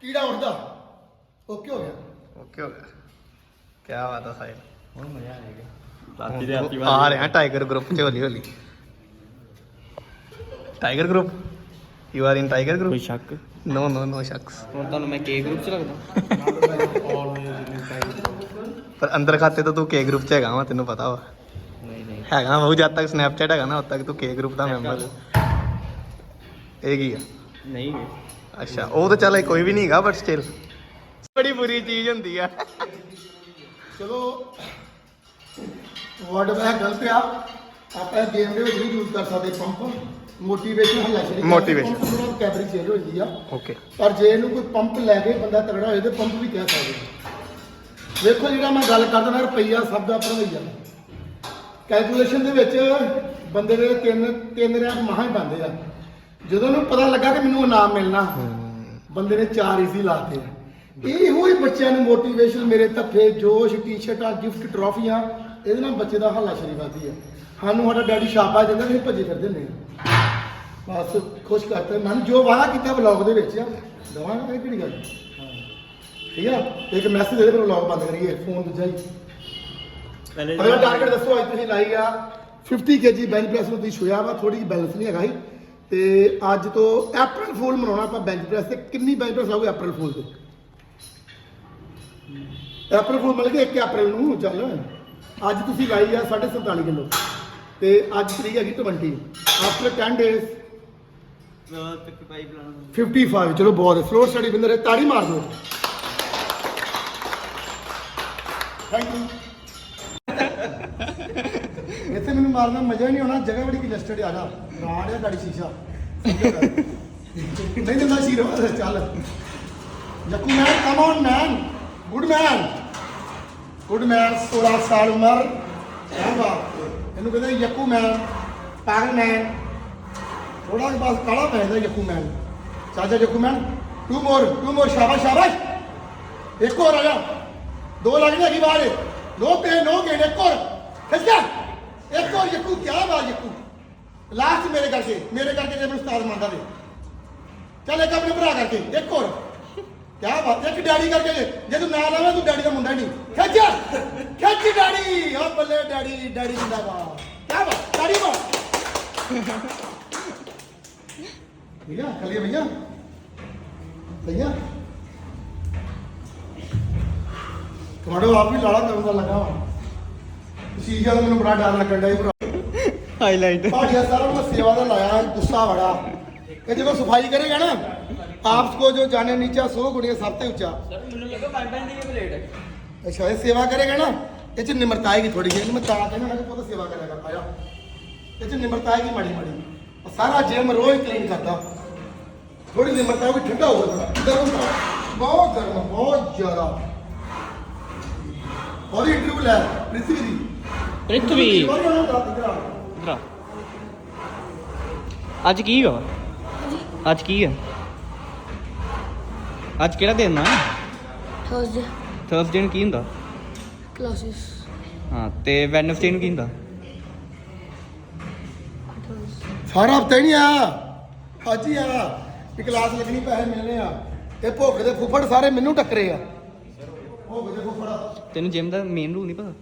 ਕੀੜਾ ਉੱਠਦਾ। ਓਕੇ ਹੋ ਗਿਆ? ਓਕੇ ਹੋ ਗਿਆ ਕੀ ਬਾਤ ਹੈ ਸਾਹਿਲ ਹੁਣ ਮਜ਼ਾ ਆਏਗਾ ਆ ਰਹੇ ਟਾਈਗਰ ਗਰੁੱਪ ਚ ਹੌਲੀ ਹੌਲੀ। Tiger group you are in tiger group ਸ਼ੱਕ? ਨੋ ਨੋ ਨੋ ਸ਼ਖਸ ਹੁਣ ਤੁਹਾਨੂੰ ਮੈਂ ਕੇ ਗਰੁੱਪ ਚ ਲੱਗਦਾ ਪਰ ਅੰਦਰ ਖਾਤੇ ਤਾਂ ਤੂੰ ਕੇ ਗਰੁੱਪ ਚ ਹੈਗਾ ਵਾ ਤੈਨੂੰ ਪਤਾ ਵਾ। ਨਹੀਂ ਨਹੀਂ। ਹੈਗਾ ਵਾ ਜਦ ਤੱਕ ਸਨੈਪਚੈਟ ਹੈਗਾ ਨਾ ਉਦ ਤੱਕ ਤੂੰ ਕੇ ਗਰੁੱਪ ਦਾ ਮੈਂਬਰ ਇਹ ਕੀ ਆ? ਨਹੀਂ। ਅੱਛਾ ਉਹ ਤਾਂ ਚੱਲ ਕੋਈ ਵੀ ਨਹੀਂ ਹੈਗਾ ਬਟ ਸਟਿਲ ਬੜੀ ਬੁਰੀ ਚੀਜ਼ ਹੁੰਦੀ ਆ। ਚਲੋ ਵਰਡ ਮੈਂ ਗਲਤ ਆ। ਆਪਾਂ ਗੇਮ ਦੇ ਵਿੱਚ ਵੀ ਯੂਜ਼ ਕਰ ਸਕਦੇ ਪੰਪ ਮੋਟੀਵੇਸ਼ਨ ਹੱਲਾ ਸ਼ਰੀ Motivation। ਕੈਬਰੀ ਚੇਂਜ ਹੋ ਜਾਂਦੀ ਆ। ਓਕੇ ਪਰ ਜੇ ਇਹਨੂੰ ਕੋਈ ਪੰਪ ਲੈ ਕੇ ਬੰਦਾ ਤਗੜਾ ਹੋਏ ਤੇ ਪੰਪ ਵੀ ਕਹਿ ਸਕਦੇ ਵੇਖੋ ਜਿਹੜਾ ਮੈਂ ਗੱਲ ਕਰਦਾ ਨਾ ਰੁਪਈਆ ਸਭ ਦਾ ਭਰਵਈਆ ਕੈਲਕੂਲੇਸ਼ਨ ਦੇ ਵਿੱਚ ਬੰਦੇ ਦੇ ਤਿੰਨ ਤਿੰਨ ਰੈਂਕ ਮਹਾਂ ਹੀ ਬੰਦੇ ਆ। ਜਦੋਂ ਉਹਨੂੰ ਪਤਾ ਲੱਗਾ ਕਿ ਮੈਨੂੰ ਇਨਾਮ ਮਿਲਣਾ ਬੰਦੇ ਨੇ ਚਾਰ ਈਜ਼ੀ ਲਾਤੇ ਇਹੋ ਹੀ ਬੱਚਿਆਂ ਨੂੰ ਮੋਟੀਵੇਸ਼ਨ ਮੇਰੇ ਧੱਫੇ ਜੋਸ਼ ਟੀ-ਸ਼ਰਟਾਂ ਗਿਫਟ ਟਰੋਫੀਆਂ ਇਹਦੇ ਨਾਲ ਬੱਚੇ ਦਾ ਹੱਲਾ ਸ਼ਰੀ ਵੱਧਦੀ ਆ। ਸਾਨੂੰ ਸਾਡਾ ਡੈਡੀ ਸ਼ਾਬਾਸ਼ ਦਿੰਦਾ ਅਸੀਂ ਭੱਜੇ ਫਿਰਦੇ ਨੇ ਬਸ ਖੁਸ਼ ਕਰਤੇ। ਮਨ ਜੋ ਵਾਦਾ ਕੀਤਾ ਵਲੌਗ ਦੇ ਵਿੱਚ ਆ ਦਵਾਂਗਾ ਇਹ ਕਿਹੜੀ ਗੱਲ? ਠੀਕ ਆ? ਇੱਕ ਮੈਸੇਜ ਦੇ ਦੇ ਫਿਰ ਲੌਗ ਬੰਦ ਕਰੀਏ ਫੋਨ ਦੂਜਾ ਹੀ। ਅਗਲਾ ਟਾਰਗੇਟ ਦੱਸੋ ਅੱਜ ਤੁਸੀਂ ਲਾਈ ਆ 50 ਕੇਜੀ ਬੈਂਚ ਪ੍ਰੈਸ ਨੂੰ ਤੁਸੀਂ ਛੁਇਆ ਵਾ ਥੋੜੀ ਜਿਹੀ ਬੈਲੈਂਸ ਨਹੀਂ ਹੈਗਾ ਸੀ। ਤੇ ਅੱਜ ਤੋਂ ਅਪ੍ਰੈਲ ਫੂਲ ਮਨਾਉਣਾ ਆਪਾਂ ਬੈਂਚ ਪ੍ਰੈਸ ਤੇ। ਕਿੰਨੀ ਬੈਂਚ ਪ੍ਰੈਸ ਆਊਗੀ ਅਪ੍ਰੈਲ ਫੂਲ ਤੇ? ਅਪ੍ਰੈਲ ਫੂਲ ਮਿਲ ਗਿਆ 1 ਅਪ੍ਰੈਲ ਨੂੰ ਚੱਲ। ਅੱਜ ਤੁਸੀਂ ਲਾਈ ਆ 47 ਕਿਲੋ। ਤੇ ਅੱਜ ਤਰੀਕ ਹੈਗੀ 20 ਆਫਟਰ 10 ਡੇਜ਼ 55 ਚਲੋ ਬਹੁਤ ਹੈ। ਫਲੋਰ ਸਟੱਡੀ ਬਿੰਦਰ ਤਾੜੀ ਮਾਰ ਦਿਓ। ਥੈਂਕ ਯੂ ਇੱਥੇ ਮੈਨੂੰ ਮਾਰਨਾ ਮਜ਼ਾ ਨਹੀਂ ਆਉਣਾ, ਜਗ੍ਹਾ ਬੜੀ ਕੰਜਸਟਡ ਆ ਜਾ। ਰਾੜ ਆ ਗਾੜੀ ਸ਼ੀਸ਼ਾ। ਨਹੀਂ ਦਿੰਦਾ ਆਸ਼ੀਰਵਾਦ ਚੱਲ। Jakku man come on man good man good 16 ਸਾਲ ਉਮਰ। ਕਿਆ ਇਹਨੂੰ ਕਹਿੰਦੇ ਯੱਕੂ ਮੈਨ, ਪਾਗਲ ਮੈਨ। ਥੋੜਾ ਜਿਹਾ ਬਸ ਕਾਲਾ ਪੈ ਜਾਂਦਾ ਯੱਕੂ ਮੈਨ। ਚਾਚਾ ਯੱਕੂ ਮੈਨ ਟੂ ਮੋਰ ਟੂ ਮੋਰ ਸ਼ਾਬਾਸ਼ ਸ਼ਾਬਾਸ਼। ਇੱਕ ਹੋਰ ਆ ਜਾ। ਦੋ ਲੱਗਣੇ ਹੈਗੀ ਬਾਹਰ ਨੋ ਪੇ ਨੋ ਗੇਟ ਇੱਕ ਹੋਰ। ਖਿੱਚ ਜਾ ਇੱਕ ਹੋਰ ਯੱਕੂ, ਕਿਆ ਬਾਤ ਯੱਕੂ। ਲਾਸਟ ਮੇਰੇ ਕਰਕੇ ਮੇਰੇ ਕਰਕੇ ਜੇ ਮੈਨੂੰ ਉਸਤਾਦ ਮੰਨਦਾ ਦੇ ਚੱਲ ਇੱਕ ਆਪਣੇ ਭਰਾ ਕਰਕੇ, ਇੱਕ ਹੋਰ। ਕਿਆ ਬਾਤ ਇੱਕ ਡੈਡੀ ਕਰਕੇ ਜੇ ਜੇ ਤੂੰ ਨਾ ਲਾਵੇਂ ਤੂੰ ਡੈਡੀ ਦਾ ਮੁੰਡਾ ਨਹੀਂ। ਖਿੱਚ! ਖਿੱਚ ਡੈਡੀ! ਆ ਬੱਲੇ ਡੈਡੀ ਡੈਡੀ ਜਿੰਦਾਬਾਦ। ਕਿਆ ਬਾਤ ਤਾੜੀ ਮਾਰ ਠੀਕ ਆ ਖਲੀਏ ਭਈਆ ਭਈਆ ਤੁਹਾਡਾ ਆਪ ਵੀ ਲਾਲਾ ਕਰਨ ਦਾ ਲੱਗਾ ਵਾ। ਜਦ ਮੈਨੂੰ ਬੜਾ ਡਰ ਲੱਗਣ ਡਿਆ ਹਾਈਲਾਈਟ ਭਾੜੀਆ ਸਾਹਿਬ ਮੈਂ ਸੇਵਾ ਦਾ ਲਾਇਆ ਗੁੱਸਾ ਬੜਾ। ਇਹ ਜਦੋਂ ਸਫ਼ਾਈ ਕਰੇਗਾ ਨਾ ਆਪਸ ਕੋ ਜੋ ਜਾਣੇ ਨੀਚਾ ਸੋ ਗੁਣੀਆਂ ਸਭ ਤੋਂ ਉੱਚਾ। ਮੈਨੂੰ ਲੱਗਾ ਕੰਟੈਂਟ ਦੀ ਪਲੇਟ ਅੱਛਾ ਇਹ ਸੇਵਾ ਕਰੇਗਾ ਨਾ ਇਹ ਚ ਨਿਮਰਤਾ ਆਏਗੀ ਥੋੜੀ ਜਿਹੀ। ਮੈਂ ਤਾਂ ਕਹਿੰਦਾ ਨਾ ਕਿ ਪੁੱਤ ਸੇਵਾ ਕਰੇਗਾ ਆਇਆ ਇਹ ਚ ਨਿਮਰਤਾ ਆਏਗੀ ਮਾੜੀ ਮਾੜੀ। ਸਾਰਾ ਜਿਮ ਰੋਜ਼ ਕਲੀਨ ਕਰਦਾ। ਥੋੜੀ ਨਿਮਰਤਾ ਉਹ ਵੀ ਠੰਡਾ ਗਰਮ ਤਾਂ ਬਹੁਤ ਗਰਮ ਬਹੁਤ ਜ਼ਿਆਦਾ। ਉਹਦੀ ਇੰਟਰਵਿਊ ਲੈ ਪ੍ਰਿਥਵੀ ਦੀ। ਪ੍ਰਿਥਵੀ। ਇੱਧਰ ਅੱਜ ਕੀ ਹੋ ਅੱਜ ਕੀ ਹੈ? ਅੱਜ ਕਿਹੜਾ ਦਿਨ ਆ? Thursday ਥਰਸਡੇ ਨੂੰ ਕੀ ਹੁੰਦਾ? Classes. ਹਾਂ ਤੇ ਵੈਨਸਡੇ ਨੂੰ ਕੀ ਹੁੰਦਾ? ਸਾਰਾ ਹਫਤਾ ਹੀ ਨਹੀਂ ਆ। ਅੱਜ ਹੀ ਆ। ਕਿ ਕਲਾਸ ਲੱਗਣੀ ਪੈਸੇ ਮਿਲਣੇ ਆ। ਇਹ ਭੁੱਖ ਦੇ ਫੁੱਫੜ ਸਾਰੇ ਮੈਨੂੰ ਟੱਕਰੇ ਆ। ਭੁੱਖ ਦੇ ਫੁੱਫੜ ਤੈਨੂੰ ਜਿਮ ਦਾ ਮੇਨ ਰੂਲ ਨਹੀਂ ਪਤਾ?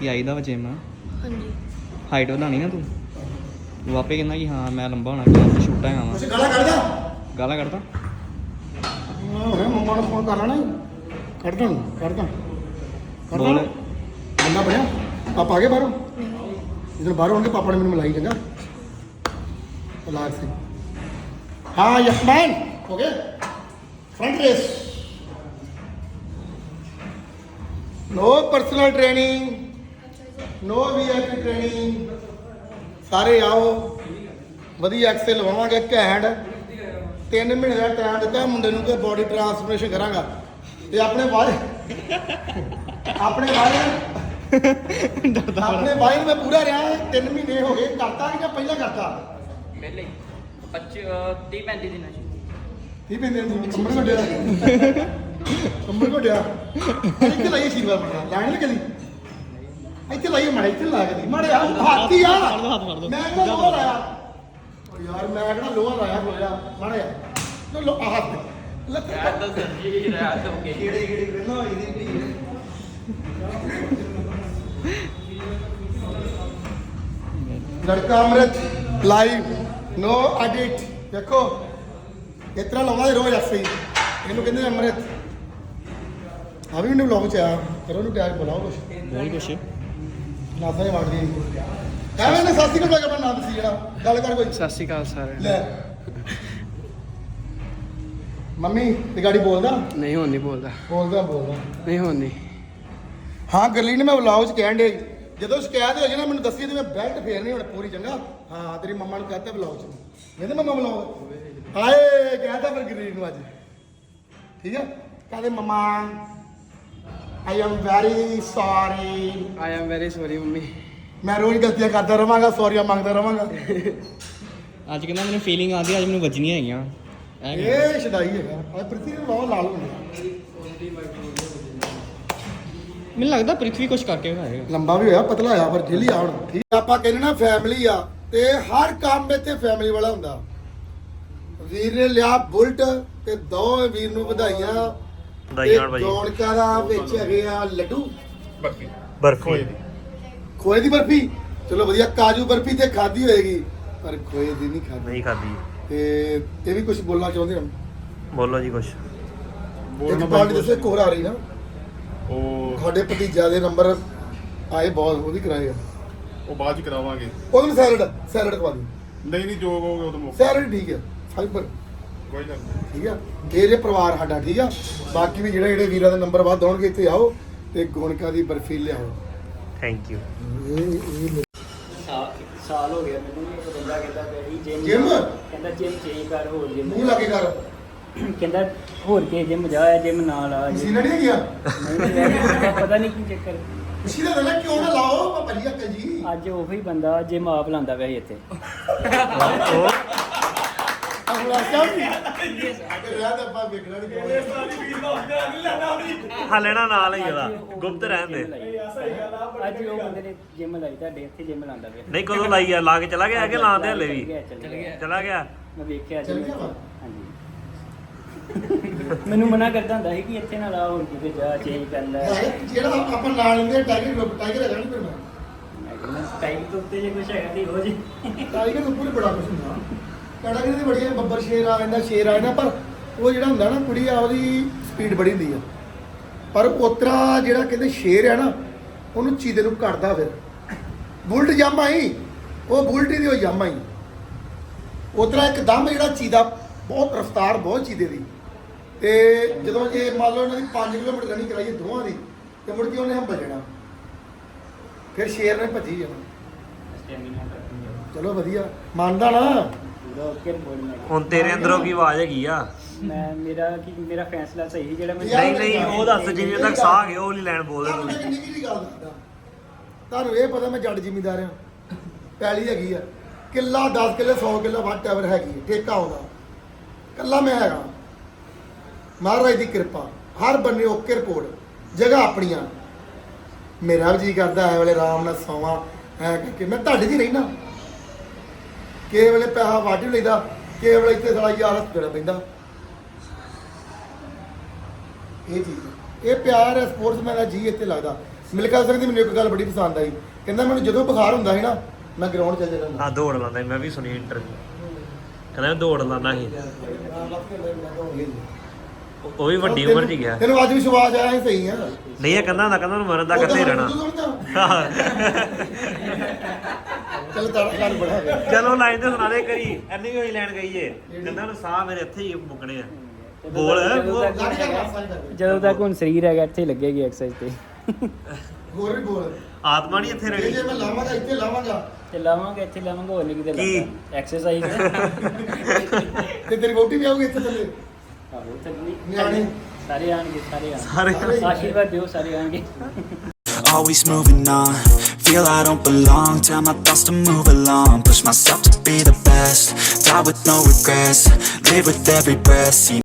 ਕੀ ਆਈਦਾ ਵਾ ਜਿਮ ਹਾਂਜੀ। ਹਾਈਟ ਵਧਾਣੀ ਨਾ ਤੂੰ? ਤੂੰ ਆਪੇ ਕਹਿੰਦਾ ਕਿ ਹਾਂ ਮੈਂ ਲੰਬਾ ਹੋਣਾ ਕਿ ਛੋਟਾ ਹਾਂ ਕੁਛ ਗਾਲਾਂ ਕੱਢਦਾ? ਗਾਲਾਂ ਕੱਢਦਾ। ਮੈਂ ਮੰਮਾ ਨੂੰ ਫੋਨ ਕਰ ਲੈਣਾ ਕੱਢਦਾ ਕੱਢਦਾ। ਬੋਲ। ਬੰਦਾ ਬਣਿਆ। ਪਾਪਾ ਆ ਗਏ ਬਾਹਰੋਂ। ਜਦੋਂ ਬਾਹਰੋਂ ਆਉਣਗੇ ਪਾਪਾ ਨੇ ਮੈਨੂੰ ਮਿਲਾਈ ਚੰਗਾ। ਤਲਾਕ ਸੀ ਹਾਂ ਯਸਮੈਨ ਹੋ ਗਏ। Front race no personal training no VIP training ਸਾਰੇ ਆਓ। ਵਧੀਆ ਐਕਸਲ ਲਵਾਵਾਂਗੇ ਘੈਂਟ ਤਿੰਨ ਮਹੀਨੇ ਦਾ ਟਾਈਮ ਦਿੱਤਾ ਮੁੰਡੇ ਨੂੰ ਕਿ ਬੋਡੀ ਟ੍ਰਾਂਸਫਰਮੇਸ਼ਨ ਕਰਾਂਗਾ। ਤੇ ਆਪਣੇ ਬਾਅਦ ਆਪਣੇ ਬਾਅਦ ਆਪਣੇ ਬਾਈ ਨੂੰ ਮੈਂ ਪੂਰਾ ਰਿਹਾ ਤਿੰਨ ਮਹੀਨੇ ਹੋ ਗਏ। ਕਰਤਾ ਕਿ ਜਾਂ ਪਹਿਲਾਂ ਕਰਤਾ। ਪਹਿਲੇ 25 30 35 ਦਿਨਾਂ ਚ। ਕੀ ਪੈਂਦੇ ਤੂੰ ਕੰਬਲ ਘਟਿਆ। ਕੰਬਲ ਘਟਿਆ। ਇੱਥੇ ਲਾਈ ਸ਼ੀਰਵਾ ਬਣਾ ਲੈਣ ਲੈ ਕਦੀ ਇੱਥੇ ਲਾਈ ਮੜਾ ਇੱਥੇ ਲਾ ਕਦੀ ਮੜੇ ਆ। ਹਾਥੀ ਆ ਮੈਂ ਕਿਹੜਾ ਲੋਹਾ ਲਾਇਆ। ਓ ਯਾਰ ਮੈਂ ਕਿਹੜਾ ਲੋਹਾ ਲਾਇਆ ਹੋਇਆ? ਮੜਿਆ ਲੋ ਲੋ ਆ ਹੱਥ। ਲੱਤ ਤਾਂ ਕਿਹੜੇ ਕਿਹੜੇ ਹੋਈ ਦੀ ਲੜਕਾ ਅਮਰਤ ਲਾਈਵ ਨੋ ਐਡਿਟ ਦੇਖੋ ਇਤਨਾ ਲਾਉਂਦਾ ਰੋਜ਼ ਐਸੇ ਹੀ ਇਹਨੂੰ ਕਹਿੰਦੇ ਅਮਰਤ। ਆ ਵੀ ਉਹਨੇ ਵਲੌਗ ਚ ਆਇਆ ਕਰੋ ਨੂੰ ਟੈਗ ਬੁਲਾਓ ਕੁਛ। ਬੋਲ ਕੁਛ। ਨਾਸਾਂ ਹੀ ਵੜਦੀ ਐਵੇਂ ਨੇ ਸਾਸੀ ਕੋਲ ਆਪਣਾ ਨਾਮ ਸੀ ਜਿਹੜਾ ਗੱਲ ਕਰ ਕੋਈ। ਸਤਿ ਸ਼੍ਰੀ ਅਕਾਲ ਸਾਰਿਆਂ ਲੈ। ਮੰਮੀ ਤੇ ਗਾੜੀ ਬੋਲਦਾ? ਨਹੀਂ ਹੁਣ ਨਹੀਂ ਬੋਲਦਾ। ਬੋਲਦਾ ਬੋਲਦਾ। ਨਹੀਂ ਹੁਣ ਨਹੀਂ। ਹਾਂ ਗਰਲੀਨ ਮੈਂ ਵਲੌਗ 'ਚ ਕਹਿਣ ਦੇ ਜਦੋਂ ਸ਼ਿਕਾਇਤ ਹੋ ਨਾ ਮੈਨੂੰ ਦੱਸੀ ਤੇ ਮੈਂ ਬੈਲਟ ਫੇਰਨੀ ਹੁਣ ਪੂਰੀ ਚੰਗਾ। ਹਾਂ ਤੇਰੀ ਮੰਮਾ ਨੂੰ ਕਹਤਾ ਵਲੌਗ 'ਚ। ਕਹਿੰਦੇ ਮੰਮਾ ਵਲੌਗ ਹਾਏ ਕਹਿਤਾ ਫਿਰ ਗਰਲੀਨ ਨੂੰ ਅੱਜ। ਠੀਕ ਹੈ ਕਹਿੰਦੇ mama I am very sorry I am very sorry mummy ਮੈਂ ਰੋਜ਼ ਗਲਤੀਆਂ ਕਰਦਾ ਰਵਾਂਗਾ ਸੌਰੀਆਂ ਮੰਗਦਾ ਰਵਾਂਗਾ। ਅੱਜ ਕਹਿੰਦਾ ਮੈਨੂੰ ਫੀਲਿੰਗ ਆਉਂਦੀ ਅੱਜ ਮੈਨੂੰ ਵੱਜਣੀਆਂ ਹੈਗੀਆਂ। ਐਂ ਕਹਿੰਦਾ। ਇਹ ਛਦਾਈ ਹੈਗਾ। ਅੱਜ ਪ੍ਰਿਥਵੀ ਨੂੰ ਲਾਓ ਲਾਲ ਹੁੰਦੇ ਮੈਨੂੰ ਲੱਗਦਾ ਪ੍ਰਿਥਵੀ ਕੁਛ ਕਰਕੇ ਵਿਖਾਏਗਾ ਲੰਬਾ ਵੀ ਹੋਇਆ ਪਤਲਾ ਹੋਇਆ ਪਰ ਜੇਲੀ ਆਉਣ ਠੀਕ ਆ, ਆਪਾਂ ਕਹਿੰਦੇ ਨਾ ਫੈਮਿਲੀ ਆ ਤੇ ਹਰ ਕੰਮ ਇੱਥੇ ਫੈਮਿਲੀ ਵਾਲਾ ਹੁੰਦਾ। ਵੀਰ ਨੇ ਲਿਆ ਬੁਲਟ ਤੇ ਦੋ ਵੀਰ ਨੂੰ ਵਧਾਈਆਂ। ਵਧਾਈਆਂ ਹੋਣ ਭਾਜੀ। ਗੌਣਕਾ ਦਾ ਵਿੱਚ ਹੈਗੇ ਆ ਲੱਡੂ। ਬਰਫੀ। ਖੋਏ ਦੀ। ਬਰਫੀ? ਚਲੋ ਵਧੀਆ ਕਾਜੂ ਬਰਫੀ ਤੇ ਖਾਦੀ ਹੋਏਗੀ ਪਰ ਖੋਏ ਦੀ ਨਹੀਂ ਖਾਦੀ ਨਹੀਂ ਖਾਦੀ ਤੇ ਇਹ ਵੀ ਕੁਝ ਬੋਲਣਾ ਚਾਹੁੰਦੇ ਹਨ ਬੋਲੋ ਜੀ ਕੁਛ। ਇੱਕ ਪਾਰਟੀ ਦੱਸੇ ਕੋਹਰ ਆ ਰਹੀ ਨਾ। ਉਹ ਸਾਡੇ ਭਤੀਜਾ ਦੇ ਨੰਬਰ ਆਏ ਬਹੁਤ ਉਹ ਵੀ ਕਰਾਏ ਆ। ਉਹ ਬਾਅਦ ਚ ਕਰਾਵਾਂਗੇ। ਉਹਨੂੰ ਸੈਲਡ ਸੈਲਡ ਖਵਾ ਦੀ ਨਹੀਂ ਨਹੀਂ ਜੋ ਕਹੋਗੇ ਉਹ ਤਾਂ ਮੌਕਾ ਸੈਲਡ ਠੀਕ ਹੈ ਫਾਈਬਰ ਕੋਈ ਠੀਕ ਆ? ਇਹ ਜੇ ਪਰਿਵਾਰ ਸਾਡਾ ਠੀਕ ਆ? ਬਾਕੀ ਵੀ ਜਿਹੜੇ ਜਿਹੜੇ ਵੀਰਾਂ ਦੇ ਨੰਬਰ ਵੱਧ ਹੋਣਗੇ ਇੱਥੇ ਆਓ ਤੇ ਗੋਣਕਾ ਦੀ ਬਰਫੀ ਲਿਆਓ। ਥੈਂਕ ਯੂ ਇਹ ਇਹ ਸਾਲ ਹੋ ਗਿਆ ਮੈਨੂੰ ਇੱਕ ਬੰਦਾ ਕਹਿੰਦਾ ਬੈਠੀ ਜਿਮ ਜਿਮ ਕਹਿੰਦਾ ਜਿਮ ਚੇਂਜ ਕਰ ਹੋਰ ਜਿਮ ਮੂੰਹ ਲਾ ਕੇ ਕਰ। ਕਹਿੰਦਾ ਹੋਰ ਕੇ ਜਿਮ ਜਾ ਜਿਮ ਨਾਲ ਆ। ਮਸ਼ੀਨ ਨਹੀਂ ਗਿਆ ਪਤਾ ਨਹੀਂ ਕੀ ਚੱਕਰ। ਮਸ਼ੀਨ ਦਾ ਨਾ ਕਿਉਂ ਨਾ ਲਾਓ? ਪਾਪਾ ਜੀ ਅੰਕਲ ਜੀ। ਅੱਜ ਉਹੀ ਬੰਦਾ ਜਿਮ ਆਪ ਲਾਂਦਾ ਪਿਆ ਸੀ ਇੱਥੇ। ਸਾਹਿਬ ਅਗਰ ਰਾਤ ਆਪਾਂ ਵੇਖਣਾ ਨਹੀਂ ਹਾਲੇ ਨਾ ਨਾਲ ਹੀ ਉਹਦਾ। ਗੁਪਤ ਰਹਿਣ ਦੇ। ਅੱਜ ਉਹ ਬੰਦੇ ਨੇ ਜਿਮ ਲਾਈ ਤੁਹਾਡੇ ਇੱਥੇ ਜਿਮ ਲਾਂਦਾ ਪਿਆ। ਨਹੀਂ ਕਦੋਂ ਲਾਈ ਆ? ਲਾ ਕੇ ਚਲਾ ਗਿਆ ਕਿ ਲਾਉਂਦੇ ਹਲੇ ਵੀ? ਚਲ ਗਿਆ ਚਲਾ ਗਿਆ। ਮੈਂ ਵੇਖਿਆ ਚੱਲ ਜਿਮ ਗਿਆ ਵਾ? ਹਾਂਜੀ। ਮੈਨੂੰ ਮਨਾ ਕਰਦਾ ਹੁੰਦਾ ਸੀ ਕਿ ਇੱਥੇ ਨਾ ਲਾ ਹੋਰ ਕਿਤੇ ਜਾ ਚੇਂਜ ਕਰਨਾ ਜਿਹੜਾ ਆਪਾਂ ਨਾਲ ਲੈਂਦੇ ਟਾਈਗਰ ਗਰੁੱਪ ਟਾਈਗਰ ਹੈਗਾ ਨਹੀਂ ਫਿਰ ਮੈਂ। ਮੈਂ ਕਹਿੰਦਾ ਟਾਈਮ ਤੋਂ ਉੱਤੇ ਜੇ ਕੁਝ ਹੈਗਾ ਤੇ ਹੋ ਜੀ। ਟਾਈਗਰ ਉੱਪਰ ਹੀ ਬੜਾ ਕੁਝ ਹੁੰਦਾ। ਟਾਈਗਰ ਦੀ ਬੜੀਆਂ ਬੱਬਰ ਸ਼ੇਰ ਆ ਜਾਂਦਾ ਸ਼ੇਰ ਆ ਜਾਂਦਾ ਪਰ ਉਹ ਜਿਹੜਾ ਹੁੰਦਾ ਨਾ ਕੁੜੀ ਆ ਉਹਦੀ ਸਪੀਡ ਬੜੀ ਹੁੰਦੀ ਆ। ਪਰ ਉਤਰਾ ਜਿਹੜਾ ਕਹਿੰਦੇ ਸ਼ੇਰ ਆ ਨਾ ਉਹਨੂੰ ਚੀਦੇ ਨੂੰ ਕੱਢਦਾ ਫਿਰ। ਬੁਲਟ ਜੰਮ ਆਈ ਉਹ ਬੁਲਟ ਹੀ ਦੀ ਉਹ ਜੰਮ ਆਈ। ਉਤਰਾ ਇੱਕਦਮ ਜਿਹੜਾ ਚੀਦਾ ਬਹੁਤ ਰਫਤਾਰ ਬਹੁਤ ਚੀਦੇ ਦੀ। ਤੇ ਜਦੋਂ ਇਹ ਮੰਨ ਲਓ ਇਹਨਾਂ ਦੀ 5 ਕਿਲੋਮੀਟਰ ਰਨਿੰਗ ਕਰਾਈਏ ਦੋਵਾਂ ਦੀ ਤੇ ਮੁੜ ਕੇ ਉਹਨੇ ਹੰਬਲ ਜਾਣਾ ਫਿਰ ਸ਼ੇਰ ਨੇ ਭੱਜੀ ਜਾਣਾ। ਚਲੋ ਵਧੀਆ ਮੰਨਦਾ ਨਾ। ਮੈਂ ਹੁਣ ਤੇਰੇ ਅੰਦਰੋਂ ਕੀ ਆਵਾਜ਼ ਹੈਗੀ ਆ? ਮੈਂ ਮੇਰਾ ਕੀ ਮੇਰਾ ਫੈਸਲਾ ਸਹੀ ਸੀ ਜਿਹੜਾ ਮੈਂ ਨਹੀਂ ਨਹੀਂ ਉਹ ਦੱਸ ਜਿਵੇਂ ਤੱਕ ਸਾਹ ਗਿਆ ਉਹ ਨਹੀਂ ਲੈਣ ਬੋਲਦੇ ਤੁਹਾਨੂੰ ਗੱਲ ਦੱਸਦਾ। ਇਹ ਪਤਾ ਮੈਂ ਜੱਟ ਜ਼ਿਮੀਂਦਾਰ ਆ ਪੈਲੀ ਹੈਗੀ ਆ। ਕਿੱਲਾ 10 ਕਿੱਲੇ 100 ਕਿੱਲਾ ਵਾਟ ਐਵਰ ਹੈਗੀ ਠੇਕਾ ਆਉਂਦਾ ਕੱਲਾ ਮੈਂ ਹੈਗਾ। ਮਹਾਰਾਜ ਦੀ ਕਿਰਪਾ। ਹਰ ਬੰਨੇ ਓਕੇ ਰਿਪੋਰਟ। ਜਗ੍ਹਾ ਆਪਣੀਆਂ। ਮੇਰਾ ਵੀ ਜੀ ਕਰਦਾ ਐ ਵੇਲੇ ਆਰਾਮ ਨਾਲ ਸੌਵਾਂ। ਐ ਕਰਕੇ। ਮੈਂ ਤੁਹਾਡੇ ਦੀ ਰਹਿਣਾ ਕਿਸੇ ਵੇਲੇ ਪੈਸਾ ਵਾਢ ਵੀ ਲਈਦਾ ਕਿਸੇ ਵੇਲੇ ਇੱਥੇ ਸਾਲਾ ਯਾਰ ਹੱਥ ਪੈਂਦਾ। ਇਹ ਚੀਜ਼। ਇਹ ਪਿਆਰ ਹੈ ਸਪੋਰਟਸਮੈਨ ਦਾ ਜੀ ਇੱਥੇ ਲੱਗਦਾ। ਮਿਲਕਾ ਸਿੰਘ ਦੀ ਮੈਨੂੰ ਇੱਕ ਗੱਲ ਬੜੀ ਪਸੰਦ ਆਈ। ਕਹਿੰਦਾ ਮੈਨੂੰ ਜਦੋਂ ਬੁਖਾਰ ਹੁੰਦਾ ਸੀ ਨਾ ਮੈਂ ਗਰਾਊਂਡ ਚੱਲ ਜਾਂਦਾ ਆ ਦੌੜ ਲਾਉਂਦਾ ਸੀ, ਮੈਂ ਵੀ ਸੁਣੀ ਇੰਟਰਵਿਊ ਕਹਿੰਦਾ ਮੈਂ ਦੌੜ ਲਾਉਂਦਾ ਸੀ। ਉਹ- ਉਹ ਵੀ ਵੱਡੀ ਉਮਰ 'ਚ ਹੀ ਗਿਆ। ਤੈਨੂੰ ਅੱਜ ਵਿਸ਼ਵਾਸ ਆਇਆ ਸੀ ਸਹੀ ਆ। ਨਹੀਂ ਇਹ ਕਹਿੰਦਾ ਹੁੰਦਾ ਕਹਿੰਦਾ ਉਹਨੂੰ ਮਰਨ ਦਾ ਕਿੱਥੇ ਰਹਿਣਾ। [laughs] ਚਲ ਤੜ ਕਰ ਬੜਾ ਗਿਆ ਚਲੋ ਲਾਈਨ ਤੇ ਸੁਣਾ ਦੇ ਕਰੀ ਐਨੀ ਵੀ ਹੋਈ ਲੈਣ ਗਈ ਏ। ਕਹਿੰਦਾ ਉਹਨੂੰ ਸਾਹ ਮੇਰੇ ਇੱਥੇ ਹੀ ਮੁੱਕਣੇ ਆ। ਬੋਲ। ਹੀ ਜਦੋਂ ਤੱਕ ਹੁਣ ਸਰੀਰ ਹੈਗਾ ਇੱਥੇ ਹੀ ਲੱਗੇਗੀ ਐਕਸਰਸਾਈਜ਼ ਤੇ। ਹੋਰ ਵੀ ਬੋਲ। ਆਤਮਾ ਨਹੀਂ ਇੱਥੇ ਇਹ ਰਹਿਣੀ ਜੇ ਮੈਂ ਲਾਵਾਂਗਾ ਇੱਥੇ ਲਾਵਾਂਗਾ। ਤੇ ਲਾਵਾਂਗੇ ਇੱਥੇ ਲਾਵਾਂਗੇ ਹੋਰ ਨਹੀਂ ਕਿਤੇ ਕੀ? ਐਕਸਰਸਾਈਜ਼ ਤੇ ਤੇਰੀ ਵੋਟੀ ਵੀ ਆਊਗੀ ਇੱਥੇ ਥੱਲੇ? ਆਹੋ ਚੱਲੀ ਨਿਆਣੇ? ਸਾਰੇ ਆਣਗੇ ਸਾਰੇ ਆਣਗੇ ਸਾਰੇ ਆਸ਼ੀਰਵਾਦ ਦਿਓ ਸਾਰੇ ਆਣਗੇ Always moving on, feel I don't belong. Tell my thoughts to move along. Push myself to be the best. Die with no regrets, live with every breath. See